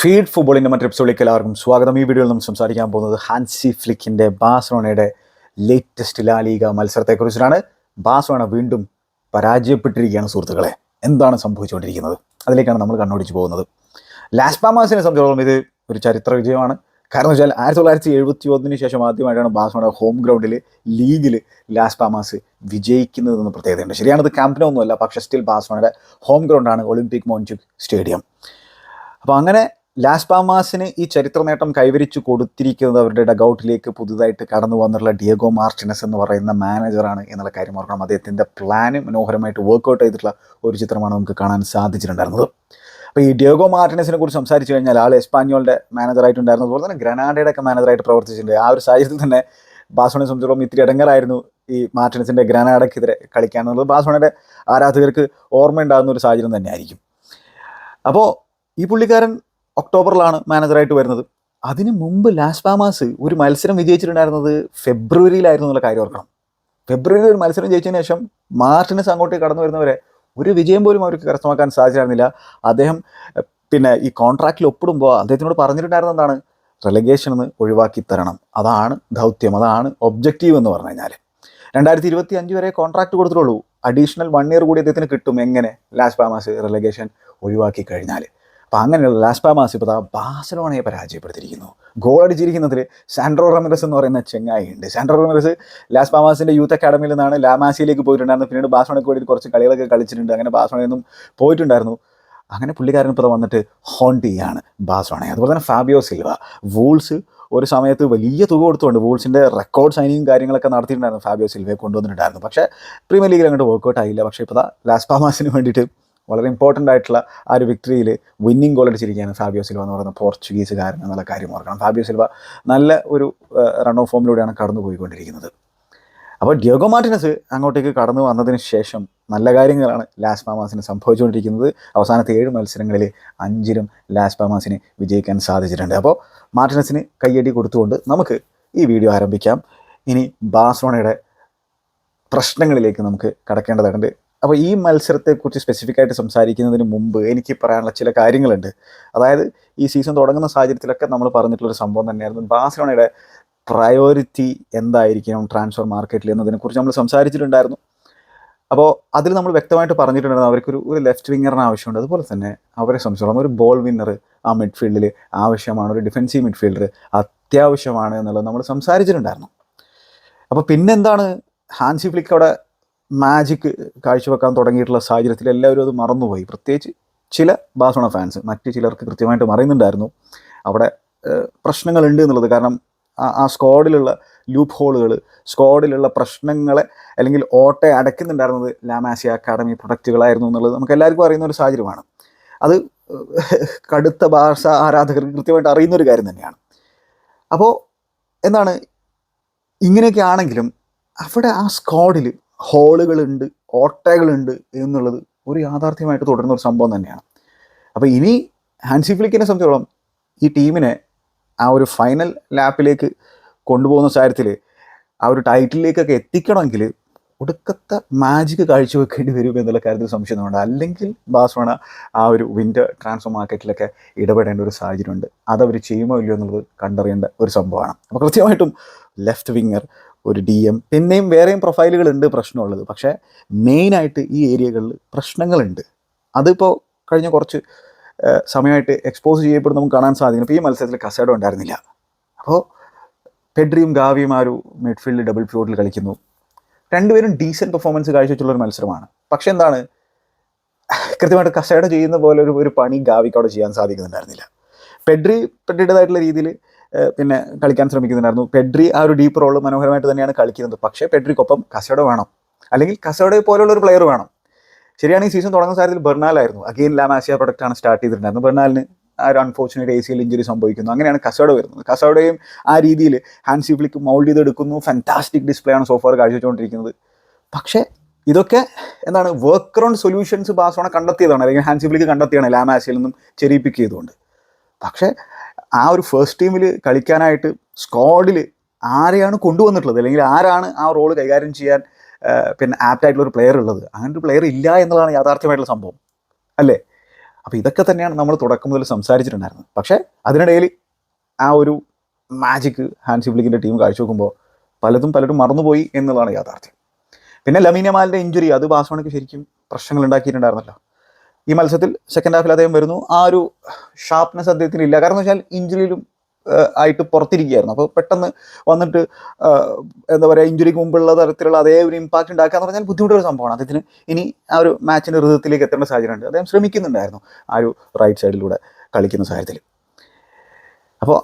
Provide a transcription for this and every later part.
Feed ഫുട്ബോളിന്റെ മറ്റൊരു എപ്പിസോഡിലേക്ക് എല്ലാവർക്കും സ്വാഗതം. ഈ വീഡിയോയിൽ നമ്മൾ സംസാരിക്കാൻ പോകുന്നത് ഹാൻസി ഫ്ലിക്കിന്റെ ബാഴ്സലോണയുടെ ലേറ്റസ്റ്റ് ലാലീഗ മത്സരത്തെക്കുറിച്ചിട്ടാണ്. ബാഴ്സലോണ വീണ്ടും പരാജയപ്പെട്ടിരിക്കുകയാണ് സുഹൃത്തുക്കളെ. എന്താണ് സംഭവിച്ചുകൊണ്ടിരിക്കുന്നത്? അതിലേക്കാണ് നമ്മൾ കണ്ണോടിച്ച് പോകുന്നത്. ലാസ് പാമാസിനെ സംബന്ധിച്ചിടത്തോളം ഇത് ഒരു ചരിത്ര വിജയമാണ്. കാരണം വെച്ചാൽ ആയിരത്തി തൊള്ളായിരത്തി എഴുപത്തി ഒന്നിന് ശേഷം ആദ്യമായിട്ടാണ് ബാഴ്സലോണ ഹോം ഗ്രൗണ്ടിൽ ലീഗിൽ ലാസ് പാമാസ് വിജയിക്കുന്നതെന്ന് പ്രത്യേകതയുണ്ട്. ശരിയാണത് ക്യാമ്പിനോ ഒന്നുമല്ല പക്ഷേ സ്റ്റിൽ ബാഴ്സലോണയുടെ ഹോം ഗ്രൗണ്ടാണ് ഒളിമ്പിക് മോൺചുക് സ്റ്റേഡിയം അപ്പോൾ അങ്ങനെ ലാസ് പാമാസിന് ഈ ചരിത്ര നേട്ടം കൈവരിച്ചു കൊടുത്തിരിക്കുന്നത് അവരുടെ ഡഗൌട്ടിലേക്ക് പുതുതായിട്ട് കടന്നു വന്നിട്ടുള്ള ഡിയഗോ മാർട്ടിനസ് എന്ന് പറയുന്ന മാനേജറാണ് എന്നുള്ള കാര്യം ഓർക്കണം. അദ്ദേഹത്തിന്റെ പ്ലാന് മനോഹരമായിട്ട് വർക്കൗട്ട് ചെയ്തിട്ടുള്ള ഒരു ചിത്രമാണ് നമുക്ക് കാണാൻ സാധിച്ചിട്ടുണ്ടായിരുന്നത്. അപ്പോൾ ഈ ഡിയോഗോ മാർട്ടിനസിനെ കുറിച്ച് സംസാരിച്ചു കഴിഞ്ഞാൽ ആൾ എസ്പാഞ്ഞോളുടെ മാനേജറായിട്ടുണ്ടായിരുന്നു അതുപോലെ തന്നെ ഗ്രനാഡയുടെ ഒക്കെ മാനേജറായിട്ട് പ്രവർത്തിച്ചിട്ടുണ്ട്. ആ ഒരു സാഹചര്യത്തിൽ തന്നെ ബാസോണെ സംബന്ധിച്ചിടത്തോളം ഇത്തിരി ഇടങ്ങറായിരുന്നു ഈ മാർട്ടിനസിന്റെ ഗ്രാനാഡയ്ക്കെതിരെ കളിക്കാൻ എന്നുള്ളത്. ബാസോണയുടെ ആരാധകർക്ക് ഓർമ്മയുണ്ടാകുന്ന ഒരു സാഹചര്യം തന്നെയായിരിക്കും. അപ്പോൾ ഈ പുള്ളിക്കാരൻ ഒക്ടോബറിലാണ് മാനേജറായിട്ട് വരുന്നത്. അതിന് മുമ്പ് ലാസ് പാമാസ് ഒരു മത്സരം വിജയിച്ചിട്ടുണ്ടായിരുന്നത് ഫെബ്രുവരിയിലായിരുന്നു എന്നുള്ള കാര്യം ഓർക്കണം. ഫെബ്രുവരിയിൽ ഒരു മത്സരം ജയിച്ചതിന് ശേഷം മാർട്ടിനസ് അങ്ങോട്ടേക്ക് കടന്നു വരുന്നവരെ ഒരു വിജയം പോലും അവർക്ക് കരസ്ഥമാക്കാൻ സാധിച്ചിരുന്നില്ല. അദ്ദേഹം പിന്നെ ഈ കോൺട്രാക്റ്റിൽ ഒപ്പിടുമ്പോൾ അദ്ദേഹത്തിനോട് പറഞ്ഞിട്ടുണ്ടായിരുന്ന എന്താണ്? റെലഗേഷൻ എന്ന് ഒഴിവാക്കി തരണം. അതാണ് ദൗത്യം. അതാണ് ഒബ്ജക്റ്റീവ് എന്ന് പറഞ്ഞു കഴിഞ്ഞാൽ രണ്ടായിരത്തി ഇരുപത്തി അഞ്ച് വരെ കോൺട്രാക്ട് കൊടുത്തിട്ടുള്ളൂ. അഡീഷണൽ വൺ ഇയർ കൂടി അദ്ദേഹത്തിന് കിട്ടും. എങ്ങനെ? ലാസ് പാമാസ് റെലഗേഷൻ ഒഴിവാക്കി കഴിഞ്ഞാൽ അപ്പോൾ അങ്ങനെയുള്ള ലാസ്പാമാസ് ഇപ്പോൾ ബാസലോണയെ പരാജയപ്പെടുത്തിയിരിക്കുന്നു. ഗോൾ അടിച്ചിരിക്കുന്നതിൽ സാൻഡ്രോ റമിറസ് എന്ന് പറയുന്ന ചെങ്ങായി ഉണ്ട് സാൻഡ്രോ റമിറസ് ലാസ് പാമാസിന്റെ യൂത്ത് അക്കാഡമിയിൽ നിന്നാണ് ലാമാസിയിലേക്ക് പോയിട്ടുണ്ടായിരുന്നു പിന്നീട് ബാസോണയ്ക്ക് വേണ്ടി കുറച്ച് കളികളൊക്കെ കളിച്ചിട്ടുണ്ട്. അങ്ങനെ ബാസോണയൊന്നും പോയിട്ടുണ്ടായിരുന്നു. അങ്ങനെ പുള്ളിക്കാരൻ ഇപ്പോൾ വന്നിട്ട് ഹോണ്ടിയാണ് ചെയ്യാണ് അതുപോലെ തന്നെ ഫാബിയോ സിൽവ. വൂൾസ് ഒരു സമയത്ത് വലിയ തുക കൊടുത്തുകൊണ്ട് വൂൾസിന്റെ റെക്കോർഡ് സൈനിങ്ങും കാര്യങ്ങളൊക്കെ നടത്തിയിട്ടുണ്ടായിരുന്നു. ഫാബിയോ സിൽവയെ കൊണ്ടുവന്നിട്ടുണ്ടായിരുന്നു. പക്ഷേ പ്രീമിയർ ലീഗിൽ അങ്ങോട്ട് വർക്കൗട്ട് ആയില്ല. പക്ഷേ ഇപ്പോൾ ലാസ്പാമാസിന് ലാസ് പാമാസിന് വേണ്ടിയിട്ട് വളരെ ഇമ്പോർട്ടന്റ് ആയിട്ടുള്ള ആ ഒരു വിക്ടറിയിൽ വിന്നിംഗ് ഗോൾ അടിച്ചിരിക്കുകയാണ് ഫാബിയോ സിൽവ എന്ന് പറയുന്ന പോർച്ചുഗീസുകാരൻ എന്നുള്ള കാര്യം ഓർക്കണം. ഫാബിയോ സിൽവ നല്ല ഒരു റൺ ഓഫ് ഫോമിലൂടെയാണ് കടന്നു പോയിക്കൊണ്ടിരിക്കുന്നത്. അപ്പോൾ ഡിയോഗോ മാർട്ടിനസ് അങ്ങോട്ടേക്ക് കടന്നു വന്നതിന് ശേഷം നല്ല കാര്യങ്ങളാണ് ലാസ് പാമാസിന് സംഭവിച്ചുകൊണ്ടിരിക്കുന്നത്. അവസാനത്തെ ഏഴ് മത്സരങ്ങളിൽ അഞ്ചിലും ലാസ് പാമാസിന് വിജയിക്കാൻ സാധിച്ചിട്ടുണ്ട്. അപ്പോൾ മാർട്ടിനസിന് കയ്യടി കൊടുത്തുകൊണ്ട് നമുക്ക് ഈ വീഡിയോ ആരംഭിക്കാം. ഇനി ബാഴ്സലോണയുടെ പ്രശ്നങ്ങളിലേക്ക് നമുക്ക് കടക്കേണ്ടതുണ്ട് അപ്പോൾ ഈ മത്സരത്തെക്കുറിച്ച് സ്പെസിഫിക് ആയിട്ട് സംസാരിക്കുന്നതിന് മുമ്പ് എനിക്ക് പറയാനുള്ള ചില കാര്യങ്ങളുണ്ട്. അതായത് ഈ സീസൺ തുടങ്ങുന്ന സാഹചര്യത്തിലൊക്കെ നമ്മൾ പറഞ്ഞിട്ടുള്ള ഒരു സംഭവം തന്നെയായിരുന്നു. ബാഴ്സലോണയുടെ പ്രയോറിറ്റി എന്തായിരിക്കണം ട്രാൻസ്ഫർ മാർക്കറ്റിൽ എന്നതിനെക്കുറിച്ച് നമ്മൾ സംസാരിച്ചിട്ടുണ്ടായിരുന്നു. അപ്പോൾ അതിൽ നമ്മൾ വ്യക്തമായിട്ട് പറഞ്ഞിട്ടുണ്ടായിരുന്നു. അവർക്കൊരു ഒരു ലെഫ്റ്റ് വിങ്ങറിന് ആവശ്യമുണ്ട്. അതുപോലെ തന്നെ അവരെ സംബന്ധിച്ചിടത്തോളം ഒരു ബോൾ വിന്നർ ആ മിഡ്ഫീൽഡിൽ ആവശ്യമാണ്. ഒരു ഡിഫൻസീവ് മിഡ്ഫീൽഡർ അത്യാവശ്യമാണ് എന്നുള്ളത് നമ്മൾ സംസാരിച്ചിട്ടുണ്ടായിരുന്നു. അപ്പോൾ പിന്നെന്താണ്? ഹാൻസി ഫ്ലിക്ക് അവിടെ മാജിക് കാഴ്ചവെക്കാൻ തുടങ്ങിയിട്ടുള്ള സാഹചര്യത്തിൽ എല്ലാവരും അത് മറന്നുപോയി. പ്രത്യേകിച്ച് ചില ബാസോണ ഫാൻസ് മറ്റ് ചിലർക്ക് കൃത്യമായിട്ട് മറിയുന്നുണ്ടായിരുന്നു അവിടെ പ്രശ്നങ്ങളുണ്ട് എന്നുള്ളത്. കാരണം ആ- സ്ക്വാഡിലുള്ള ലൂപ്പ് ഹോളുകൾ സ്ക്വാഡിലുള്ള പ്രശ്നങ്ങളെ അല്ലെങ്കിൽ ഓട്ടെ അടയ്ക്കുന്നുണ്ടായിരുന്നത് ലാമാസിയ അക്കാഡമി പ്രൊഡക്റ്റുകളായിരുന്നു എന്നുള്ളത് നമുക്ക് എല്ലാവർക്കും അറിയുന്ന ഒരു സാഹചര്യമാണ്. അത് കടുത്ത ഭാഷ ആരാധകർക്ക് കൃത്യമായിട്ട് അറിയുന്ന ഒരു കാര്യം തന്നെയാണ്. അപ്പോൾ എന്താണ്? ഇങ്ങനെയൊക്കെ ആണെങ്കിലും അവിടെ ആ സ്ക്വാഡിൽ ഹോളുകളുണ്ട് ഓട്ടകളുണ്ട് എന്നുള്ളത് ഒരു യാഥാർത്ഥ്യമായിട്ട് തുടരുന്ന ഒരു സംഭവം തന്നെയാണ്. അപ്പോൾ ഇനി ഹാൻസി ഫ്ലിക്കിനെ സംബന്ധിച്ചോളം ഈ ടീമിനെ ആ ഒരു ഫൈനൽ ലാപ്പിലേക്ക് കൊണ്ടുപോകുന്ന കാര്യത്തിൽ ആ ഒരു ടൈറ്റിലേക്കൊക്കെ എത്തിക്കണമെങ്കിൽ ഒടുക്കത്തെ മാജിക് കാഴ്ചവെക്കേണ്ടി വരും എന്നുള്ള കാര്യത്തിൽ സംശയമൊന്നുമുണ്ട് അല്ലെങ്കിൽ ബാസ്വണ ആ ഒരു വിന്റർ ട്രാൻസ്ഫർ മാർക്കറ്റിലൊക്കെ ഇടപെടേണ്ട ഒരു സാഹചര്യമുണ്ട്. അതവർ ചെയ്യുമോ ഇല്ലയോ എന്നുള്ളത് കണ്ടറിയേണ്ട ഒരു സംഭവമാണ്. അപ്പോൾ കൃത്യമായിട്ടും ലെഫ്റ്റ് വിങ്ങർ ഒരു ഡി എം പിന്നെയും വേറെയും പ്രൊഫൈലുകൾ ഉണ്ട് പ്രശ്നമുള്ളത്. പക്ഷേ മെയിനായിട്ട് ഈ ഏരിയകളിൽ പ്രശ്നങ്ങളുണ്ട്. അതിപ്പോൾ കഴിഞ്ഞ കുറച്ച് സമയമായിട്ട് എക്സ്പോസ് ചെയ്യപ്പെടുന്ന നമുക്ക് കാണാൻ സാധിക്കും ഇപ്പോൾ ഈ മത്സരത്തിൽ കസേഡോ ഉണ്ടായിരുന്നില്ല. അപ്പോൾ പെഡ്രിയും ഗാവിയും ആ ഒരു മിഡ്ഫീൽഡ് ഡബിൾ ഫ്ലോട്ടിൽ കളിക്കുന്നു. രണ്ടുപേരും ഡീസന്റ് പെർഫോമൻസ് കാഴ്ചവെച്ചുള്ള ഒരു മത്സരമാണ്. പക്ഷേ എന്താണ്? കൃത്യമായിട്ട് കസേഡോ ചെയ്യുന്ന പോലെ ഒരു ഒരു പണി ഗാവിക്ക് അവിടെ ചെയ്യാൻ സാധിക്കുന്നുണ്ടായിരുന്നില്ല. പെഡ്രി പെഡ്രിയുടേതായിട്ടുള്ള രീതിയിൽ പിന്നെ കളിക്കാൻ ശ്രമിക്കുന്നുണ്ടായിരുന്നു. പെഡ്രി ആ ഒരു ഡീപ്പ് റോൾ മനോഹരമായിട്ട് തന്നെയാണ് കളിക്കുന്നത്. പക്ഷേ പെഡ്രിക്കൊപ്പം കസേഡോ വേണം. അല്ലെങ്കിൽ കസേഡയെ പോലുള്ള ഒരു പ്ലെയർ വേണം. ശരിയാണ് ഈ സീസൺ തുടങ്ങുന്ന സാഹചര്യത്തിൽ ബെർണാലായിരുന്നു അഗെയിൻ ലാമാസിയ ആണ് സ്റ്റാർട്ട് ചെയ്തിട്ടുണ്ടായിരുന്നു ബെർണാലിന് ആ ഒരു unfortunate A C L injury സംഭവിക്കുന്നു. അങ്ങനെയാണ് കസോഡ വരുന്നത്. കസോഡയും ആ രീതിയിൽ ഹാൻസി ഫ്ലിക്ക് മൗൾഡ് ചെയ്തെടുക്കുന്നു. ഫാന്റാസ്റ്റിക് ഡിസ്പ്ലേ ആണ് സോഫാർ കാഴ്ചവെച്ചുകൊണ്ടിരിക്കുന്നത്. പക്ഷേ ഇതൊക്കെ എന്താണ് വർക്ക് റൗണ്ട് സൊല്യൂഷൻസ് ബാസോണ കണ്ടെത്തിയതാണ്. അല്ലെങ്കിൽ ഹാൻസി ഫ്ലിക്ക് കണ്ടെത്തിയാണ് ലാമാസിയിൽ നിന്നും ചെറിയിപ്പിക്ക് ചെയ്തുകൊണ്ട്. പക്ഷേ ആ ഒരു ഫസ്റ്റ് ടീമിൽ കളിക്കാനായിട്ട് സ്ക്വാഡിൽ ആരെയാണ് കൊണ്ടുവന്നിട്ടുള്ളത്? അല്ലെങ്കിൽ ആരാണ് ആ റോൾ കൈകാര്യം ചെയ്യാൻ പിന്നെ ആപ്റ്റായിട്ടുള്ള ഒരു പ്ലെയർ ഉള്ളത്? അങ്ങനെ ഒരു പ്ലെയർ ഇല്ല എന്നുള്ളതാണ് യാഥാർത്ഥ്യമായിട്ടുള്ള സംഭവം. അല്ലേ? അപ്പോൾ ഇതൊക്കെ തന്നെയാണ് നമ്മൾ തുടക്കം മുതൽ സംസാരിച്ചിട്ടുണ്ടായിരുന്നത്. പക്ഷേ അതിനിടയിൽ ആ ഒരു മാജിക്ക് ഹാൻസി ഫ്ലിക്കിന്റെ ടീം കാഴ്ചവെക്കുമ്പോൾ പലതും പലരും മറന്നുപോയി എന്നുള്ളതാണ് യാഥാർത്ഥ്യം. പിന്നെ ലമീനമാലിന്റെ ഇഞ്ചുറി അത് ബാസ്വാണിക്ക് ശരിക്കും പ്രശ്നങ്ങൾ ഉണ്ടാക്കിയിട്ടുണ്ടായിരുന്നല്ലോ. ഈ മത്സരത്തിൽ സെക്കൻഡ് ഹാഫിൽ അദ്ദേഹം വരുന്നു. ആ ഒരു ഷാർപ്നെസ് അദ്ദേഹത്തിന് ഇല്ല കാരണം വെച്ചാൽ ഇഞ്ചുറിയിലും ആയിട്ട് പുറത്തിരിക്കുകയായിരുന്നു. അപ്പോൾ പെട്ടെന്ന് വന്നിട്ട് എന്താ പറയുക ഇഞ്ചുറിക്ക് മുമ്പുള്ള തരത്തിലുള്ള അതേ ഒരു ഇമ്പാക്റ്റ് ഉണ്ടാക്കുക എന്ന് പറഞ്ഞാൽ ബുദ്ധിമുട്ടുള്ള സംഭവമാണ്. അദ്ദേഹത്തിന് ഇനി ആ ഒരു മാച്ചിന്റെ ഹൃദയത്തിലേക്ക് എത്തേണ്ട സാഹചര്യമുണ്ട്. അദ്ദേഹം ശ്രമിക്കുന്നുണ്ടായിരുന്നു ആ ഒരു റൈറ്റ് സൈഡിലൂടെ കളിക്കുന്ന സാഹചര്യത്തിൽ. അപ്പോൾ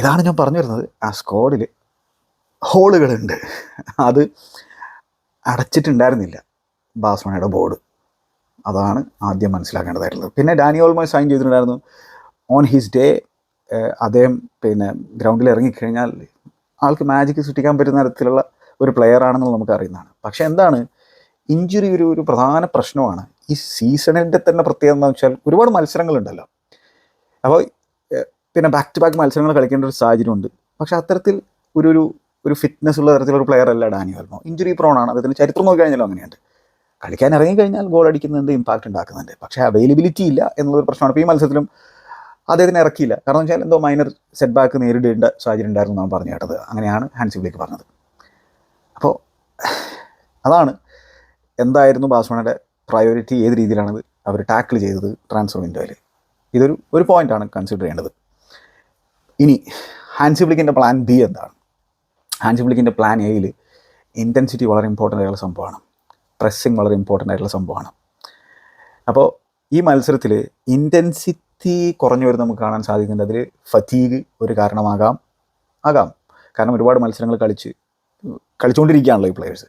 ഇതാണ് ഞാൻ പറഞ്ഞു വരുന്നത്. ആ സ്ക്വാഡിൽ ഹോളുകളുണ്ട് അത് അടച്ചിട്ടുണ്ടായിരുന്നില്ല ബാസ്മണയുടെ ബോർഡ് അതാണ് ആദ്യം മനസ്സിലാക്കേണ്ടതായിട്ടുള്ളത്. പിന്നെ ഡാനി ഓൾമോ സൈൻ ചെയ്തിട്ടുണ്ടായിരുന്നു ഓൺ ഹിസ് ഡേ അദ്ദേഹം പിന്നെ ഗ്രൗണ്ടിൽ ഇറങ്ങിക്കഴിഞ്ഞാൽ ആൾക്ക് മാജിക് സൃഷ്ടിക്കാൻ പറ്റുന്ന തരത്തിലുള്ള ഒരു പ്ലെയർ ആണെന്ന് നമുക്ക് അറിയുന്നതാണ്. പക്ഷേ എന്താണ്? ഇഞ്ചുറി ഒരു ഒരു പ്രധാന പ്രശ്നമാണ്. ഈ സീസണിന്റെ തന്നെ പ്രത്യേകത എന്താണെന്ന് വെച്ചാൽ ഒരുപാട് മത്സരങ്ങളുണ്ടല്ലോ. അപ്പോൾ പിന്നെ ബാക്ക് ടു ബാക്ക് മത്സരങ്ങൾ കളിക്കേണ്ട ഒരു സാഹചര്യമുണ്ട്. പക്ഷേ അത്തരത്തിൽ ഒരു ഒരു ഫിറ്റ്നസ് ഉള്ള തരത്തിലുള്ള പ്ലെയർ അല്ല ഡാനി ഓൽമോ ഇഞ്ചുറി പ്രോൺ ആണ്. അദ്ദേഹത്തിന് ചരിത്രം നോക്കി കഴിഞ്ഞാലും അങ്ങനെയുണ്ട്. കളിക്കാൻ ഇറങ്ങിക്കഴിഞ്ഞാൽ ഗോൾ അടിക്കുന്നുണ്ട് ഇമ്പാക്റ്റ് ഉണ്ടാക്കുന്നുണ്ട്? പക്ഷേ അവൈലബിലിറ്റി ഇല്ല എന്നുള്ളൊരു പ്രശ്നമാണ്. ഇപ്പോൾ ഈ മത്സരത്തിലും അദ്ദേഹത്തിന് ഇറക്കിയില്ല. കാരണം വെച്ചാൽ എന്തോ മൈനർ സെറ്റ് ബാക്ക് നേരിടേണ്ട സാഹചര്യം ഉണ്ടായിരുന്നു എന്നാണ് പറഞ്ഞു കേട്ടത്. അങ്ങനെയാണ് ഹാൻസിബിലേക്ക് പറഞ്ഞത്. അപ്പോൾ അതാണ് എന്തായിരുന്നു ബാസ്മണയുടെ പ്രയോറിറ്റി ഏത് രീതിയിലാണ് അവർ ടാക്കിൾ ചെയ്തത് ട്രാൻസ്ഫർ വിൻഡോയിൽ ഇതൊരു ഒരു പോയിന്റാണ് കൺസിഡർ ചെയ്യേണ്ടത്. ഇനി ഹാൻസി ഫ്ലിക്കിന്റെ പ്ലാൻ ബി എന്താണ്? ഹാൻസി ഫ്ലിക്കിന്റെ പ്ലാൻ എയിൽ ഇന്റൻസിറ്റി വളരെ ഇമ്പോർട്ടന്റ് ആയിട്ടുള്ള സംഭവമാണ്. പ്രസ്സിങ് വളരെ ഇമ്പോർട്ടന്റ് ആയിട്ടുള്ള സംഭവമാണ്. അപ്പോൾ ഈ മത്സരത്തിൽ ഇന്റൻസിറ്റി കുറഞ്ഞു വരുന്ന നമുക്ക് കാണാൻ സാധിക്കുന്നുണ്ട് അതിൽ ഫതീഗ് ഒരു കാരണമാകാം ആകാം. കാരണം ഒരുപാട് മത്സരങ്ങൾ കളിച്ച് കളിച്ചുകൊണ്ടിരിക്കുകയാണല്ലോ ഈ പ്ലെയേഴ്സ്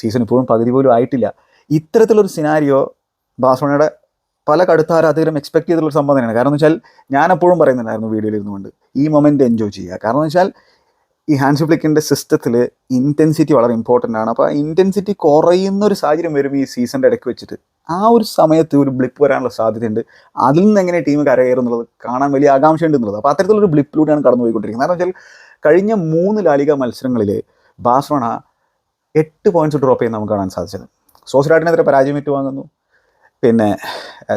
സീസൺ ഇപ്പോഴും പകുതി പോലും ആയിട്ടില്ല. ഇത്തരത്തിലൊരു സിനാരിയോ ബാഴ്സലോണയുടെ പല കടുത്ത ആരാധകരും എക്സ്പെക്ട് ചെയ്തിട്ടുള്ള സംഭവം തന്നെയാണ്. കാരണം എന്ന് വെച്ചാൽ ഞാൻ എപ്പോഴും പറയുന്നുണ്ടായിരുന്നു വീഡിയോയിൽ ഇരുന്നുകൊണ്ട് ഈ മൊമെന്റ് എൻജോയ് ചെയ്യുക. കാരണം എന്ന് വെച്ചാൽ ഈ ഹാൻഡ് ഫ്ലിക്കിന്റെ സിസ്റ്റത്തിൽ ഇന്റൻസിറ്റി വളരെ ഇമ്പോർട്ടന്റ് ആണ്. അപ്പോൾ ആ ഇന്റൻസിറ്റി കുറയുന്ന ഒരു സാഹചര്യം വരും ഈ സീസണിന്റെ ഇടയ്ക്ക് വെച്ചിട്ട് ആ ഒരു സമയത്ത് ഒരു ബ്ലിപ്പ് വരാനുള്ള സാധ്യതയുണ്ട്. അതിൽ നിന്ന് എങ്ങനെ ടീം കരകയറും എന്നുള്ളത് കാണാൻ വലിയ ആകാംക്ഷയുണ്ട് എന്നുള്ളത്. അപ്പോൾ അത്തരത്തിലൊരു ബ്ലിപ്പിലൂടെയാണ് കടന്നു പോയിക്കൊണ്ടിരിക്കുന്നത് കാരണം വെച്ചാൽ കഴിഞ്ഞ മൂന്ന് ലാലിക മത്സരങ്ങളിൽ ബാഴ്സലോണ എട്ട് പോയിന്റ്സ് ഡ്രോപ്പ് ചെയ്യുന്ന നമുക്ക് കാണാൻ സാധിച്ചത്. സോസിലാട്ടിനെതിരെ പരാജയം ഏറ്റുവാങ്ങുന്നു പിന്നെ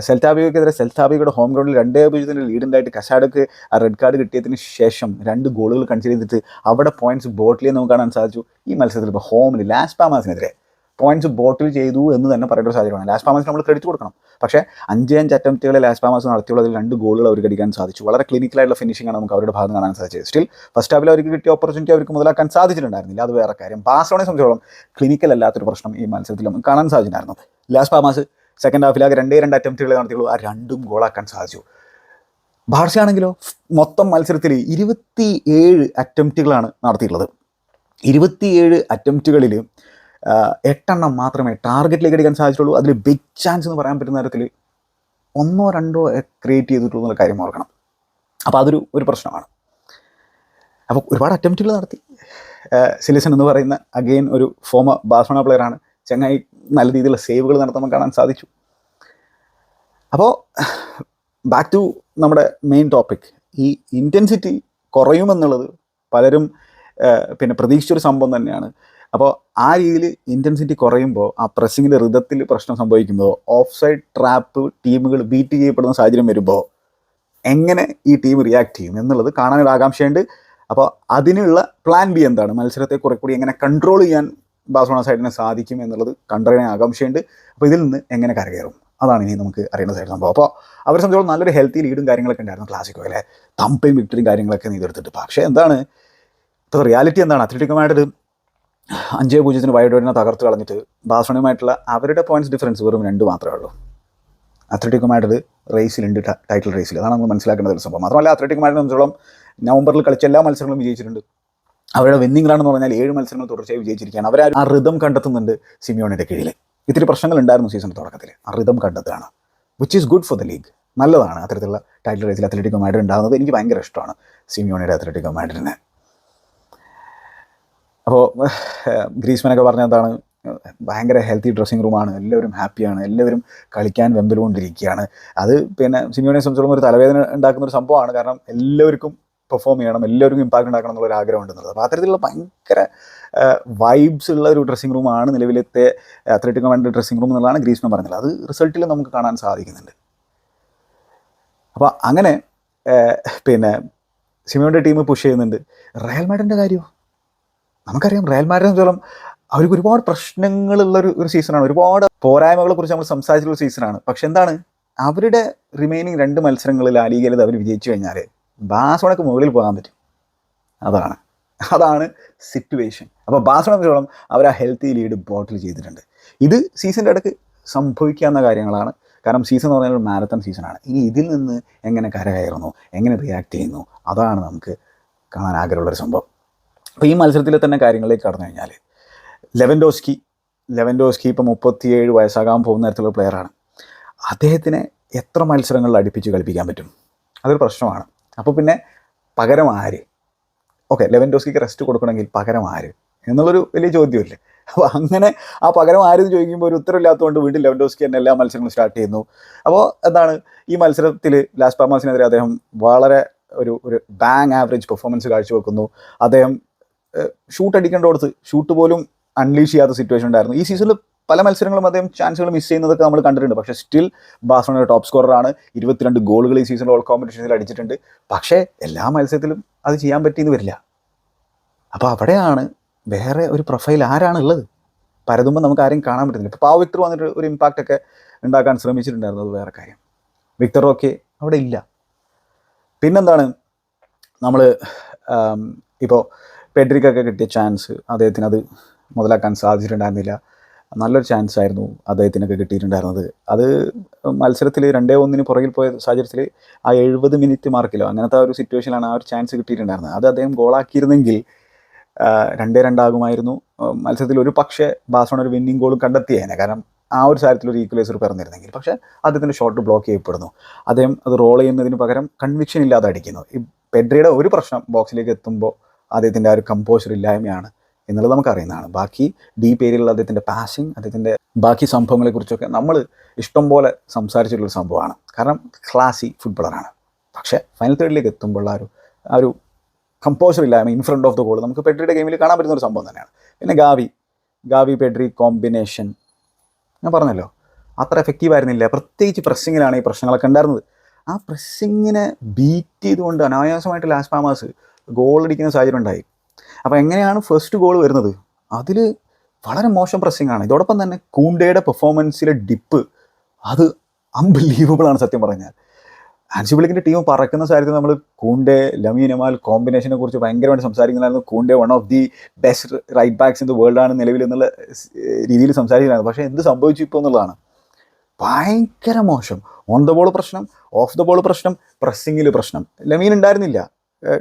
സെൽത്താബിയോക്കെതിരെ സെൽത്താബിയുടെ ഹോം ഗ്രൗണ്ടിൽ രണ്ടേ പൂജ്യത്തിന്റെ ലീഡുണ്ടായിട്ട് കസാഡക്ക് ആ റെഡ് കാർഡ് കിട്ടിയതിന് ശേഷം രണ്ട് ഗോളുകൾ കൺസിഡർ ചെയ്തിട്ട് അവിടെ പോയിന്റ്സ് ബോട്ടിൽ നമുക്ക് കാണാൻ സാധിച്ചു. ഈ മത്സരത്തിൽ ഇപ്പോൾ ഹോമിൽ ലാസ്റ്റ് പാമാസിനെതിരെ പോയിന്റ്സ് ബോട്ടിൽ ചെയ്തു എന്ന് തന്നെ പറയേണ്ട ഒരു സാഹചര്യമാണ്. ലാസ്റ്റ് പാമാസിന് നമ്മൾ ക്രെഡിറ്റ് കൊടുക്കണം. പക്ഷേ അഞ്ച് അഞ്ച് അറ്റംപ്റ്റുകളെ ലാസ്റ്റ് പാമാസ് നടത്തിയുള്ളതിൽ രണ്ട് ഗോളുകൾ അവർ കടിക്കാൻ സാധിച്ചു. വളരെ ക്ലിനിക്കലായിട്ടുള്ള ഫിനിഷിംഗ് ആണ് നമുക്ക് അവരുടെ ഭാഗം കാണാൻ സാധിച്ചത്. സ്റ്റിൽ ഫസ്റ്റ് ഹാഫിൽ അവർക്ക് കിട്ടിയ ഓപ്പർച്യൂണിറ്റി അവർക്ക് മുതലാക്കാൻ സാധിച്ചിട്ടുണ്ടായിരുന്നില്ല. അത് വേറെ കാര്യം. ബാസോണെ സംബന്ധിച്ചോളം ക്ലിനിക്കൽ അല്ലാത്തൊരു പ്രശ്നം ഈ മത്സരത്തിൽ നമുക്ക് കാണാൻ സാധിച്ചിട്ടുണ്ടായിരുന്നത് ലാസ്റ്റ് പാമാസ് സെക്കൻഡ് ഹാഫിൽ ആകെ രണ്ടേ രണ്ട് അറ്റംപ്റ്റുകൾ നടത്തിയുള്ളൂ. ആ രണ്ടും ഗോളാക്കാൻ സാധിച്ചു. ബാർസയാണെങ്കിലോ മൊത്തം മത്സരത്തിൽ ഇരുപത്തി ഏഴ് അറ്റംപ്റ്റുകളാണ് നടത്തിയിട്ടുള്ളത്. ഇരുപത്തിയേഴ് അറ്റംപ്റ്റുകളിൽ എട്ടെണ്ണം മാത്രമേ ടാർഗറ്റിലേക്ക് അടിക്കാൻ സാധിച്ചിട്ടുള്ളൂ അതിൽ ബിഗ് ചാൻസ് എന്ന് പറയാൻ പറ്റുന്ന തരത്തിൽ ഒന്നോ രണ്ടോ ക്രിയേറ്റ് ചെയ്തിട്ടുള്ളൂ എന്നുള്ള കാര്യം ഓർക്കണം. അപ്പോൾ അതൊരു ഒരു പ്രശ്നമാണ്. അപ്പോൾ ഒരുപാട് അറ്റംപ്റ്റുകൾ നടത്തി. സിലിസൺ എന്ന് പറയുന്ന അഗെയിൻ ഒരു ഫോമ ബാർസലോണ പ്ലെയറാണ് ചങ്ങായി നല്ല രീതിയിലുള്ള സേവുകൾ നടത്താൻ കാണാൻ സാധിച്ചു. അപ്പോൾ ബാക്ക് ടു നമ്മുടെ മെയിൻ ടോപ്പിക് ഈ ഇന്റൻസിറ്റി കുറയുമെന്നുള്ളത് പലരും പിന്നെ പ്രതീക്ഷിച്ചൊരു സംഭവം തന്നെയാണ്. അപ്പോൾ ആ രീതിയിൽ ഇന്റൻസിറ്റി കുറയുമ്പോൾ ആ പ്രസ്സിങ്ങിന്റെ ഋതത്തിൽ പ്രശ്നം സംഭവിക്കുമ്പോൾ ഓഫ് സൈഡ് ട്രാപ്പ് ടീമുകൾ ബീറ്റ് ചെയ്യപ്പെടുന്ന സാഹചര്യം വരുമ്പോൾ എങ്ങനെ ഈ ടീം റിയാക്ട് ചെയ്യും എന്നുള്ളത് കാണാനൊരു ആകാംക്ഷയുണ്ട് അപ്പോൾ അതിനുള്ള പ്ലാൻ ബി എന്താണ്? മത്സരത്തെ കുറെ കൂടി എങ്ങനെ കൺട്രോൾ ചെയ്യാൻ ബാഴ്സലോണ സൈഡിനെ സാധിക്കും എന്നുള്ളത് കണ്ടറിയാൻ ആകാംക്ഷയുണ്ട്. അപ്പോൾ ഇതിൽ നിന്ന് എങ്ങനെ കരകയറും? അതാണ് ഇനി നമുക്ക് അറിയേണ്ട സൈഡ് സംഭവം. അപ്പോൾ അവരെ സംബന്ധിച്ചോളം നല്ലൊരു ഹെൽത്തി ലീഡും കാര്യങ്ങളൊക്കെ ഉണ്ടായിരുന്നു ക്ലാസിക്കോ അല്ലേ? തമ്പയും വിക്ടറിയും കാര്യങ്ങളൊക്കെ നീതെടുത്തിട്ട് പക്ഷേ എന്താണ്? ഇപ്പോൾ റിയാലിറ്റി എന്താണ്? അത്ലറ്റിക്കുമായിട്ടൊരു അഞ്ചേ പൂജ്യത്തിന് വൈഡോഡിനെ തകർത്ത് കളഞ്ഞിട്ട് ബാഴ്സലോണയുമായിട്ടുള്ള അവരുടെ പോയിന്റ്സ് ഡിഫറൻസ് വെറും രണ്ട് മാത്രമേ ഉള്ളൂ. അത്ലറ്റിക്കുമായിട്ടൊരു റേസിലുണ്ട് ടൈറ്റിൽ റേസിൽ അതാണ് നമ്മൾ മനസ്സിലാക്കേണ്ട ഒരു സംഭവം. മാത്രമല്ല അത്ലറ്റിക്കുമായിട്ട് സംബന്ധിച്ചോളം നവംബറിൽ കളിച്ച എല്ലാ മത്സരങ്ങളും വിജയിച്ചിട്ടുണ്ട്. അവരുടെ വിന്നിംഗ് റൺ എന്ന് പറഞ്ഞാൽ ഏഴ് മത്സരങ്ങൾ തുടർച്ചയായി വിജയിച്ചിരിക്കുകയാണ്. അവർ ആ റിതം കണ്ടെത്തുന്നുണ്ട് സിമിയോണിന്റെ കീഴിൽ ഇത്തിരി പ്രശ്നങ്ങൾ ഉണ്ടായിരുന്നു സീസൺ തുടക്കത്തിൽ ആ റിതം കണ്ടെത്തുകയാണ്. Which is good for the league നല്ലതാണ് അത്തരത്തിലുള്ള ടൈറ്റിൽ റേസിൽ അത്ലറ്റിക്കോ മാഡ്രിഡ് ഉണ്ടാകുന്നത് എനിക്ക് ഭയങ്കര ഇഷ്ടമാണ് സിമിയോണിയുടെ അത്ലറ്റിക്കോ മാഡ്രിഡിനെ അപ്പോൾ ഗ്രീസ്മനൊക്കെ പറഞ്ഞ എന്താണ്? ഭയങ്കര ഹെൽത്തി ഡ്രസ്സിങ് റൂമാണ് എല്ലാവരും ഹാപ്പിയാണ് എല്ലാവരും കളിക്കാൻ വെമ്പലുകൊണ്ടിരിക്കുകയാണ് അത് പിന്നെ സിമിയോണിയെ സംബന്ധിച്ചോളം ഒരു തലവേദന ഉണ്ടാക്കുന്ന ഒരു സംഭവമാണ്. കാരണം എല്ലാവർക്കും പെർഫോം ചെയ്യണം എല്ലാവർക്കും ഇമ്പാക്റ്റ് ഉണ്ടാക്കണം എന്നുള്ള ഒരു ആഗ്രഹം ഉണ്ടെന്നുള്ളത്. അപ്പോൾ അത്തരത്തിലുള്ള ഭയങ്കര വൈബ്സ് ഉള്ള ഒരു ഡ്രസ്സിംഗ് റൂമാണ് നിലവിലത്തെ അത്ലറ്റിക് കമാൻഡ് ഡ്രസ്സിംഗ് റൂം എന്നുള്ളതാണ് ഗ്രീസ്മൻ പറഞ്ഞത്. അത് റിസൾട്ടിൽ നമുക്ക് കാണാൻ സാധിക്കുന്നുണ്ട്. അപ്പോൾ അങ്ങനെ പിന്നെ സിമിയോന്റെ ടീം പുഷ് ചെയ്യുന്നുണ്ട്. റയൽ മാഡിന്റെ കാര്യമോ നമുക്കറിയാം റയൽ മാഡിനെ ചോളം അവർക്ക് ഒരുപാട് പ്രശ്നങ്ങളുള്ള ഒരു ഒരു സീസണാണ് ഒരുപാട് പോരായ്മകളെ കുറിച്ച് നമ്മൾ സംസാരിച്ചിട്ടുള്ള സീസണാണ് പക്ഷെ എന്താണ്? അവരുടെ റിമൈനിങ് രണ്ട് മത്സരങ്ങളിൽ ആ ലീഗിലത് അവർ വിജയിച്ചു കഴിഞ്ഞാൽ ബാസോണക്ക് മുകളിൽ പോകാൻ പറ്റും. അതാണ്. അതാണ് സിറ്റുവേഷൻ അപ്പോൾ ബാസോണെ സംബന്ധിച്ചോളം അവർ ആ ഹെൽത്തി ലീഡ് ബോട്ടിൽ ചെയ്തിട്ടുണ്ട്. ഇത് സീസണിന്റെ ഇടയ്ക്ക് സംഭവിക്കാവുന്ന കാര്യങ്ങളാണ്. കാരണം സീസൺ എന്ന് പറഞ്ഞാൽ ഒരു മാരത്തൺ സീസണാണ് ഇനി ഇതിൽ നിന്ന് എങ്ങനെ കരകയറുന്നു? എങ്ങനെ റിയാക്ട് ചെയ്യുന്നു? അതാണ് നമുക്ക് കാണാൻ ആഗ്രഹമുള്ളൊരു സംഭവം. അപ്പോൾ ഈ മത്സരത്തിൽ തന്നെ കാര്യങ്ങളിലേക്ക് കടന്നു കഴിഞ്ഞാൽ ലെവൻഡോസ്കി ലെവൻഡോസ്കി ഇപ്പോൾ മുപ്പത്തിയേഴ് വയസ്സാകാൻ പോകുന്ന തരത്തിലുള്ള പ്ലെയറാണ് അദ്ദേഹത്തിനെ എത്ര മത്സരങ്ങളിൽ അടുപ്പിച്ച് കളിപ്പിക്കാൻ പറ്റും? അതൊരു പ്രശ്നമാണ്. അപ്പോൾ പിന്നെ പകരം ആര്? ഓക്കെ ലെവൻ ലെവൻഡോസ്കിക്ക് റെസ്റ്റ് കൊടുക്കണമെങ്കിൽ പകരം ആര്? എന്നുള്ളൊരു വലിയ ചോദ്യമല്ലേ? അപ്പോൾ അങ്ങനെ ആ പകരം ആരെന്ന് ചോദിക്കുമ്പോൾ ഒരു ഉത്തരവില്ലാത്തതുകൊണ്ട് വീണ്ടും ലെവൻഡോസ്കി തന്നെ എല്ലാ മത്സരങ്ങളും സ്റ്റാർട്ട് ചെയ്യുന്നു. അപ്പോൾ എന്താണ്? ഈ മത്സരത്തിൽ ലാസ് പാമാസിനെതിരെ അദ്ദേഹം വളരെ ഒരു ഒരു ബാങ് ആവറേജ് പെർഫോമൻസ് കാഴ്ചവെക്കുന്നു. അദ്ദേഹം ഷൂട്ട് അടിക്കേണ്ടടുത്ത് ഷൂട്ട് പോലും അൺലീഷ് ചെയ്യാത്ത സിറ്റുവേഷൻ ഉണ്ടായിരുന്നു. ഈ സീസണിൽ പല മത്സരങ്ങളും അദ്ദേഹം ചാൻസുകൾ മിസ് ചെയ്യുന്നതൊക്കെ നമ്മൾ കണ്ടിട്ടുണ്ട്. പക്ഷേ സ്റ്റിൽ ബാഴ്സലോണയുടെ ടോപ്പ് സ്കോററാണ് ഇരുപത്തിരണ്ട് ഗോളുകൾ ഈ സീസൺ ഓൾ കോമ്പറ്റീഷനിൽ അടിച്ചിട്ടുണ്ട്. പക്ഷേ എല്ലാ മത്സരത്തിലും അത് ചെയ്യാൻ പറ്റിയെന്ന് വരില്ല. അപ്പോൾ അവിടെയാണ് വേറെ ഒരു പ്രൊഫൈൽ ആരാണുള്ളത് പരതുമ്പോൾ നമുക്ക് ആരെയും കാണാൻ പറ്റുന്നില്ല ഇപ്പോൾ പാവ് വിക്ടർ വന്നിട്ട് ഒരു ഇമ്പാക്റ്റ് ഒക്കെ ഉണ്ടാക്കാൻ ശ്രമിച്ചിട്ടുണ്ടായിരുന്നു. അത് വേറെ കാര്യം. വിക്ടർ ഓക്കെ അവിടെ ഇല്ല. പിന്നെന്താണ്? നമ്മൾ ഇപ്പോൾ പെഡ്രിക്കൊക്കെ കിട്ടിയ ചാൻസ് അദ്ദേഹത്തിന് അത് മുതലാക്കാൻ സാധിച്ചിട്ടുണ്ടായിരുന്നില്ല. നല്ലൊരു ചാൻസ് ആയിരുന്നു അദ്ദേഹത്തിനൊക്കെ കിട്ടിയിട്ടുണ്ടായിരുന്നത്. അത് മത്സരത്തിൽ രണ്ടേ ഒന്നിന് പുറകിൽ പോയ സാഹചര്യത്തിൽ ആ എഴുപത് മിനിറ്റ് മാർക്കിലോ അങ്ങനത്തെ ഒരു സിറ്റുവേഷനിലാണ് ആ ഒരു ചാൻസ് കിട്ടിയിട്ടുണ്ടായിരുന്നത്. അത് അദ്ദേഹം ഗോളാക്കിയിരുന്നെങ്കിൽ രണ്ടേ രണ്ടാകുമായിരുന്നു. മത്സരത്തിൽ ഒരു പക്ഷേ ബാസോണ ഒരു വിന്നിംഗ് ഗോളും കണ്ടെത്തിയേനെ. കാരണം ആ ഒരു സാഹചര്യത്തിൽ ഒരു ഈക്വലൈസർ പറഞ്ഞിരുന്നെങ്കിൽ. പക്ഷേ അദ്ദേഹത്തിന്റെ ഷോട്ട് ബ്ലോക്ക് ചെയ്യപ്പെടുന്നു. അദ്ദേഹം അത് റോൾ ചെയ്യുന്നതിന് പകരം കൺവിക്ഷൻ ഇല്ലാതെ അടിക്കുന്നു. ഈ പെഡ്രിയുടെ ഒരു പ്രശ്നം ബോക്സിലേക്ക് എത്തുമ്പോൾ അദ്ദേഹത്തിന്റെ ആ ഒരു കമ്പോസർ ഇല്ലായ്മയാണ്. എന്നുള്ളത് നമുക്കറിയുന്നതാണ്. ബാക്കി ഡീപ്പ് ഏരിയയിലുള്ള അദ്ദേഹത്തിന്റെ പാസിങ് അദ്ദേഹത്തിന്റെ ബാക്കി സംഭവങ്ങളെക്കുറിച്ചൊക്കെ നമ്മൾ ഇഷ്ടം പോലെ സംസാരിച്ചിട്ടുള്ള സംഭവമാണ്. കാരണം ക്ലാസി ഫുട്ബോളറാണ് പക്ഷേ ഫൈനൽ തേർഡിലേക്ക് എത്തുമ്പോൾ ആ ഒരു ആ ഒരു കമ്പോസർ ഇല്ലായ്മ in front of the goal നമുക്ക് പെഡ്രിയുടെ ഗെയിമിൽ കാണാൻ പറ്റുന്ന ഒരു സംഭവം തന്നെയാണ്. പിന്നെ ഗാവി ഗാവി പെഡ്രി കോമ്പിനേഷൻ ഞാൻ പറഞ്ഞല്ലോ അത്ര എഫക്റ്റീവ് ആയിരുന്നില്ല. പ്രത്യേകിച്ച് പ്രസ്സിങ്ങിലാണ് ഈ പ്രശ്നങ്ങളൊക്കെ ഉണ്ടായിരുന്നത്. ആ പ്രസ്സിങ്ങിനെ ബീറ്റ് ചെയ്തുകൊണ്ട് അനായാസമായിട്ട് ലാസ്റ്റ് പാമാസ് ഗോൾ അടിക്കുന്ന സാഹചര്യം ഉണ്ടായി. അപ്പോൾ എങ്ങനെയാണ് ഫസ്റ്റ് ഗോൾ വരുന്നത്? അതിൽ വളരെ മോശം പ്രസ്സിംഗ് ആണ്. ഇതോടൊപ്പം തന്നെ കൂണ്ടയുടെ പെർഫോമൻസിലെ ഡിപ്പ് അത് അൺബിലീവബിൾ ആണ് സത്യം പറഞ്ഞാൽ. ആൻസിബിളിക്കിന്റെ ടീം പറക്കുന്ന സാഹചര്യത്തിൽ നമ്മൾ കൂണ്ടെ ലമീനമാൽ കോമ്പിനേഷനെ കുറിച്ച് ഭയങ്കരമായിട്ട് സംസാരിക്കുന്നതായിരുന്നു. Kounde one of the best right backs in the world ആണ് നിലവിൽ എന്നുള്ള രീതിയിൽ സംസാരിക്കുന്നതായിരുന്നു. പക്ഷേ എന്ത് സംഭവിച്ചു ഇപ്പോൾ എന്നുള്ളതാണ്. ഭയങ്കര മോശം. ഓൺ ദ ബോൾ പ്രശ്നം ഓഫ് ദ ബോൾ പ്രശ്നം പ്രസ്സിങ്ങിൽ പ്രശ്നം. ലമീൻ ഉണ്ടായിരുന്നില്ല